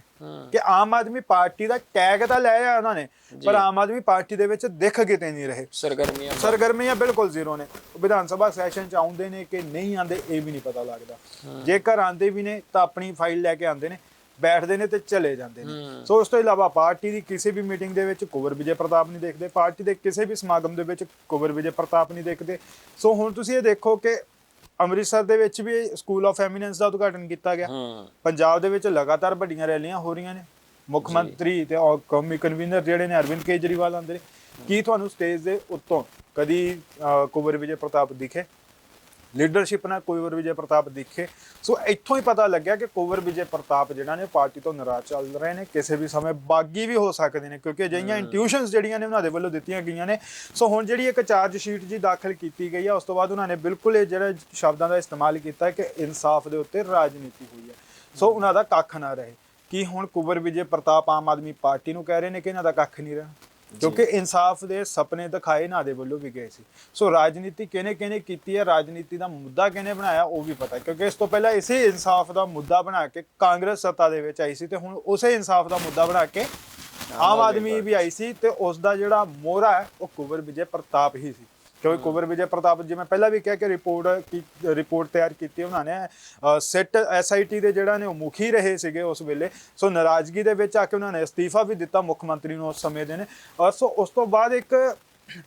ਕਿ ਆਮ ਆਦਮੀ ਪਾਰਟੀ ਦਾ ਟੈਗ ਤਾਂ ਲੈ ਆਇਆ ਉਹਨਾਂ ਨੇ ਪਰ ਆਮ ਆਦਮੀ ਪਾਰਟੀ ਦੇ ਵਿੱਚ ਦਿਖ ਕਿਤੇ ਨਹੀਂ ਰਹੇ। ਸਰਗਰਮੀਆਂ ਸਰਗਰਮੀਆਂ ਬਿਲਕੁਲ ਜ਼ੀਰੋ ਨੇ। ਵਿਧਾਨ ਸਭਾ ਸੈਸ਼ਨ ਚ ਆਉਂਦੇ ਨੇ ਕਿ ਨਹੀਂ ਆਉਂਦੇ ਇਹ ਵੀ ਨਹੀਂ ਪਤਾ ਲੱਗਦਾ। ਜੇਕਰ ਆਉਂਦੇ ਵੀ ਨੇ ਤਾਂ ਆਪਣੀ ਫਾਈਲ ਲੈ ਕੇ ਆਉਂਦੇ ਨੇ ਬੈਠਦੇ ਨੇ ਤੇ ਚਲੇ ਜਾਂਦੇ ਨੇ। ਸੋ ਉਸ ਤੋਂ ਇਲਾਵਾ ਪਾਰਟੀ ਦੀ ਕਿਸੇ ਵੀ ਮੀਟਿੰਗ ਦੇ ਵਿੱਚ ਕੁਵਰ ਵਿਜੇ ਪ੍ਰਤਾਪ ਨਹੀਂ ਦੇਖਦੇ ਪਾਰਟੀ ਦੇ ਕਿਸੇ ਵੀ ਸਮਾਗਮ ਦੇ ਵਿੱਚ ਕੁਵਰ ਵਿਜੇ ਪ੍ਰਤਾਪ ਨਹੀਂ ਦੇਖਦੇ। ਸੋ ਹੁਣ ਤੁਸੀਂ ਇਹ ਦੇਖੋ ਕਿ ਅੰਮ੍ਰਿਤਸਰ ਦੇ ਵਿੱਚ ਵੀ ਸਕੂਲ ਆਫ ਐਮੀਨੈਂਸ ਦਾ ਉਦਘਾਟਨ ਕੀਤਾ ਗਿਆ। ਪੰਜਾਬ ਦੇ ਵਿੱਚ ਲਗਾਤਾਰ ਵੱਡੀਆਂ ਰੈਲੀਆਂ ਹੋ ਰਹੀਆਂ ਨੇ। ਮੁੱਖ ਮੰਤਰੀ ਤੇ ਕੌਮੀ ਕਨਵੀਨਰ ਜਿਹੜੇ ਨੇ ਅਰਵਿੰਦ ਕੇਜਰੀਵਾਲ ਆਂਦੇ ਕੀ ਤੁਹਾਨੂੰ ਸਟੇਜ ਦੇ ਉੱਤੋਂ ਕਦੀ ਕੁੰਵਰ ਵਿਜੇ ਪ੍ਰਤਾਪ ਦਿਖੇ? ਲੀਡਰਸ਼ਿਪ ਨਾਲ ਕੁੰਵਰ ਵਿਜੇ ਪ੍ਰਤਾਪ ਦਿਖੇ। ਸੋ ਇੱਥੋਂ ਹੀ ਪਤਾ ਲੱਗਿਆ ਕਿ ਕੁੰਵਰ ਵਿਜੇ ਪ੍ਰਤਾਪ ਜਿਹੜਾ ਨੇ ਪਾਰਟੀ ਤੋਂ ਨਾਰਾਜ਼ ਚੱਲ ਰਹੇ ਨੇ। ਕਿਸੇ ਵੀ ਸਮੇਂ ਬਾਗੀ ਵੀ ਹੋ ਸਕਦੇ ਨੇ ਕਿਉਂਕਿ ਅਜਿਹੀਆਂ ਇੰਟਿਊਸ਼ਨਸ ਜਿਹੜੀਆਂ ਨੇ ਉਹਨਾਂ ਦੇ ਵੱਲੋਂ ਦਿੱਤੀਆਂ ਗਈਆਂ ਨੇ। ਸੋ ਹੁਣ ਜਿਹੜੀ ਇੱਕ ਚਾਰਜ ਸ਼ੀਟ ਜੀ ਦਾਖਲ ਕੀਤੀ ਗਈ ਹੈ ਉਸ ਤੋਂ ਬਾਅਦ ਉਹਨਾਂ ਨੇ ਬਿਲਕੁਲ ਇਹ ਜਿਹੜਾ ਸ਼ਬਦਾਂ ਦਾ ਇਸਤੇਮਾਲ ਕੀਤਾ ਕਿ ਇਨਸਾਫ ਦੇ ਉੱਤੇ ਰਾਜਨੀਤੀ ਹੋਈ ਹੈ ਸੋ ਉਹਨਾਂ ਦਾ ਕੱਖ ਨਾ ਰਹੇ। ਕੀ ਹੁਣ ਕੁਬਰ ਵਿਜੇ ਪ੍ਰਤਾਪ ਆਮ ਆਦਮੀ ਪਾਰਟੀ ਨੂੰ ਕਹਿ ਰਹੇ ਨੇ ਕਿ ਇਹਨਾਂ ਦਾ ਕੱਖ ਨਹੀਂ ਰਿਹਾ? ਕਿਉਂਕਿ ਇਨਸਾਫ ਦੇ ਸੁਪਨੇ ਦਿਖਾਏ ਇਹਨਾਂ ਦੇ ਵੱਲੋਂ ਵੀ ਗਏ ਸੀ। ਸੋ ਰਾਜਨੀਤੀ ਕਿਹਨੇ ਕਿਹਨੇ ਕੀਤੀ ਹੈ ਰਾਜਨੀਤੀ ਦਾ ਮੁੱਦਾ ਕਿਹਨੇ ਬਣਾਇਆ ਉਹ ਵੀ ਪਤਾ। ਕਿਉਂਕਿ ਇਸ ਤੋਂ ਪਹਿਲਾਂ ਇਸੇ ਇਨਸਾਫ ਦਾ ਮੁੱਦਾ ਬਣਾ ਕੇ ਕਾਂਗਰਸ ਸੱਤਾ ਦੇ ਵਿੱਚ ਆਈ ਸੀ ਤੇ ਹੁਣ ਉਸੇ ਇਨਸਾਫ ਦਾ ਮੁੱਦਾ ਬਣਾ ਕੇ ਆਮ ਆਦਮੀ ਵੀ ਆਈ ਸੀ ਤੇ ਉਸ ਦਾ ਜਿਹੜਾ ਮੋਹਰਾ ਹੈ ਉਹ ਕੁਬਰ ਵਿਜੇ ਪ੍ਰਤਾਪ ਹੀ ਸੀ। ਕਿਉਂਕਿ ਕੁਬਰ ਵਿਜੇ ਪ੍ਰਤਾਪ ਜਿਵੇਂ ਪਹਿਲਾਂ ਵੀ ਕਿਹਾ ਕਿ ਰਿਪੋਰਟ ਕੀ ਰਿਪੋਰਟ ਤਿਆਰ ਕੀਤੀ ਉਹਨਾਂ ਨੇ ਸੈਟ ਐਸਆਈਟੀ ਦੇ ਜਿਹੜਾ ਨੇ ਉਹ ਮੁਖੀ ਰਹੇ ਸੀਗੇ ਉਸ ਵੇਲੇ। ਸੋ ਨਾਰਾਜ਼ਗੀ ਦੇ ਵਿੱਚ ਆ ਕੇ ਉਹਨਾਂ ਨੇ ਅਸਤੀਫਾ ਵੀ ਦਿੱਤਾ ਮੁੱਖ ਮੰਤਰੀ ਨੂੰ ਉਸ ਸਮੇਂ ਦੇ ਨੇ। ਸੋ ਉਸ ਤੋਂ ਬਾਅਦ ਇੱਕ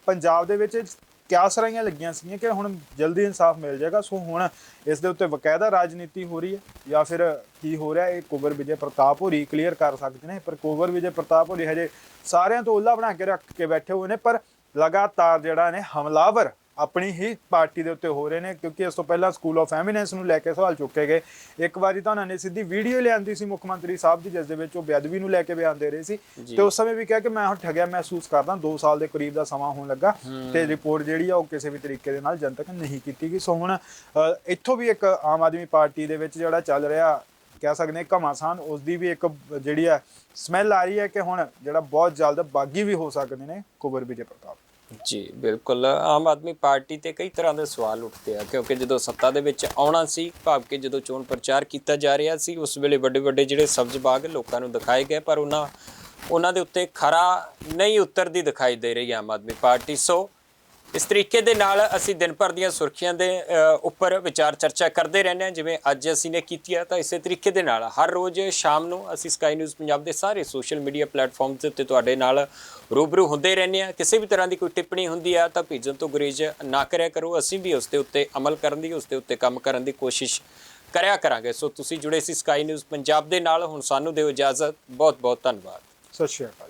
ਪੰਜਾਬ ਦੇ ਵਿੱਚ ਕਿਆਸਰਾਈਆਂ ਲੱਗੀਆਂ ਸੀਗੀਆਂ ਕਿ ਹੁਣ ਜਲਦੀ ਇਨਸਾਫ ਮਿਲ ਜਾਏਗਾ। ਸੋ ਹੁਣ ਇਸ ਦੇ ਉੱਤੇ ਬਕਾਇਦਾ ਰਾਜਨੀਤੀ ਹੋ ਰਹੀ ਹੈ ਜਾਂ ਫਿਰ ਕੀ ਹੋ ਰਿਹਾ ਇਹ ਕੁਬਰ ਵਿਜੇ ਪ੍ਰਤਾਪ ਹੋਰੀ ਕਲੀਅਰ ਕਰ ਸਕਦੇ ਨੇ। ਪਰ ਕੁਬਰ ਵਿਜੇ ਪ੍ਰਤਾਪ ਹੋਰੀ ਹਜੇ ਸਾਰਿਆਂ ਤੋਂ ਉੱਲਾ ਬਣਾ ਕੇ ਰੱਖ ਕੇ ਬੈਠੇ ਹੋਏ ਨੇ। ਪਰ ਲਗਾਤਾਰ ਜਿਹੜਾ ਨੇ ਹਮਲਾਵਰ ਆਪਣੀ ਹੀ ਪਾਰਟੀ ਦੇ ਉੱਤੇ ਹੋ ਰਹੇ ਨੇ ਕਿਉਂਕਿ ਇਸ ਤੋਂ ਪਹਿਲਾਂ ਸਕੂਲ ਆਫ ਐਮੀਨੈਂਸ ਨੂੰ ਲੈ ਕੇ ਸਵਾਲ ਚੁੱਕੇ ਗਏ। ਇੱਕ ਵਾਰੀ ਤਾਂ ਉਹਨਾਂ ਨੇ ਸਿੱਧੀ ਵੀਡੀਓ ਲਿਆਂਦੀ ਸੀ ਮੁੱਖ ਮੰਤਰੀ ਸਾਹਿਬ ਦੀ ਜਿਸ ਦੇ ਵਿੱਚ ਉਹ ਬੇਅਦਬੀ ਨੂੰ ਲੈ ਕੇ ਬਿਆਨ ਦੇ ਰਹੇ ਸੀ। ਤੇ ਉਸ ਸਮੇਂ ਵੀ ਕਿਹਾ ਕਿ ਮੈਂ ਹੁਣ ਠਗਿਆ ਮਹਿਸੂਸ ਕਰਦਾ 2 ਸਾਲ ਦੇ ਕਰੀਬ ਦਾ ਸਮਾਂ ਹੋਣ ਲੱਗਾ ਤੇ ਰਿਪੋਰਟ ਜਿਹੜੀ ਆ ਉਹ ਕਿਸੇ ਵੀ ਤਰੀਕੇ ਦੇ ਨਾਲ ਜਨਤਕ ਨਹੀਂ ਕੀਤੀ ਗਈ। ਸੋ ਹੁਣ ਇੱਥੋਂ ਵੀ ਇੱਕ ਆਮ ਆਦਮੀ ਪਾਰਟੀ ਦੇ ਵਿੱਚ ਜਿਹੜਾ ਚੱਲ ਰਿਹਾ ਕਹਿ ਸਕਦੇ ਘਮਾਸਾਨ ਉਸ ਦੀ ਵੀ ਇੱਕ ਜਿਹੜੀ ਹੈ ਸਮੈਲ ਆ ਰਹੀ ਹੈ ਕਿ ਹੁਣ ਜਿਹੜਾ ਬਹੁਤ ਜਲਦ ਬਾਗੀ ਵੀ ਹੋ ਸਕਦੇ ਨੇ ਕੁਬਰ ਵਿਜੇ ਪ੍ਰਤਾਪ। ਜੀ, ਬਿਲਕੁਲ। ਆਮ ਆਦਮੀ ਪਾਰਟੀ ਤੇ ਕਈ ਤਰ੍ਹਾਂ ਦੇ ਸਵਾਲ ਉੱਠਦੇ ਆ, ਕਿਉਂਕਿ ਜਦੋਂ ਸੱਤਾ ਦੇ ਵਿੱਚ ਆਉਣਾ ਸੀ, ਭਾਵ ਕਿ ਜਦੋਂ ਚੋਣ ਪ੍ਰਚਾਰ ਕੀਤਾ ਜਾ ਰਿਹਾ ਸੀ, ਉਸ ਵੇਲੇ ਵੱਡੇ ਵੱਡੇ ਜਿਹੜੇ ਸਬਜ਼ ਬਾਗ ਲੋਕਾਂ ਨੂੰ ਦਿਖਾਏ ਗਏ, ਪਰ ਉਹਨਾਂ ਉਹਨਾਂ ਦੇ ਉੱਤੇ ਖਰਾ ਨਹੀਂ ਉਤਰਦੀ ਦਿਖਾਈ ਦੇ ਰਹੀ ਆਮ ਆਦਮੀ ਪਾਰਟੀ। ਸੋ ਇਸ ਤਰੀਕੇ ਦੇ ਨਾਲ ਅਸੀਂ ਦਿਨ ਭਰ ਦੀਆਂ ਸੁਰਖੀਆਂ ਦੇ ਉੱਪਰ ਵਿਚਾਰ ਚਰਚਾ ਕਰਦੇ ਰਹਿੰਦੇ ਹਾਂ, ਜਿਵੇਂ ਅੱਜ ਅਸੀਂ ਨੇ ਕੀਤੀ ਹੈ ਤਾਂ ਇਸੇ ਤਰੀਕੇ ਦੇ ਨਾਲ ਹਰ ਰੋਜ਼ ਸ਼ਾਮ ਨੂੰ ਅਸੀਂ ਸਕਾਈ ਨਿਊਜ਼ ਪੰਜਾਬ ਦੇ ਸਾਰੇ ਸੋਸ਼ਲ ਮੀਡੀਆ ਪਲੇਟਫਾਰਮਸ ਦੇ ਉੱਤੇ ਤੁਹਾਡੇ ਨਾਲ ਰੂਬਰੂ ਹੁੰਦੇ ਰਹਿੰਦੇ ਹਾਂ। ਕਿਸੇ ਵੀ ਤਰ੍ਹਾਂ ਦੀ ਕੋਈ ਟਿੱਪਣੀ ਹੁੰਦੀ ਆ, ਤਾਂ ਭੇਜਣ ਤੋਂ ਗੁਰੇਜ਼ ਨਾ ਕਰਿਆ ਕਰੋ। ਅਸੀਂ ਵੀ ਉਸ ਦੇ ਉੱਤੇ ਅਮਲ ਕਰਨ ਦੀ, ਉਸ ਦੇ ਉੱਤੇ ਕੰਮ ਕਰਨ ਦੀ ਕੋਸ਼ਿਸ਼ ਕਰਿਆ ਕਰਾਂਗੇ। ਸੋ ਤੁਸੀਂ ਜੁੜੇ ਸੀ ਸਕਾਈ ਨਿਊਜ਼ ਪੰਜਾਬ ਦੇ ਨਾਲ, ਹੁਣ ਸਾਨੂੰ ਦਿਓ ਇਜਾਜ਼ਤ। ਬਹੁਤ ਬਹੁਤ ਧੰਨਵਾਦ। ਸਤਿ ਸ਼੍ਰੀ ਅਕਾਲ।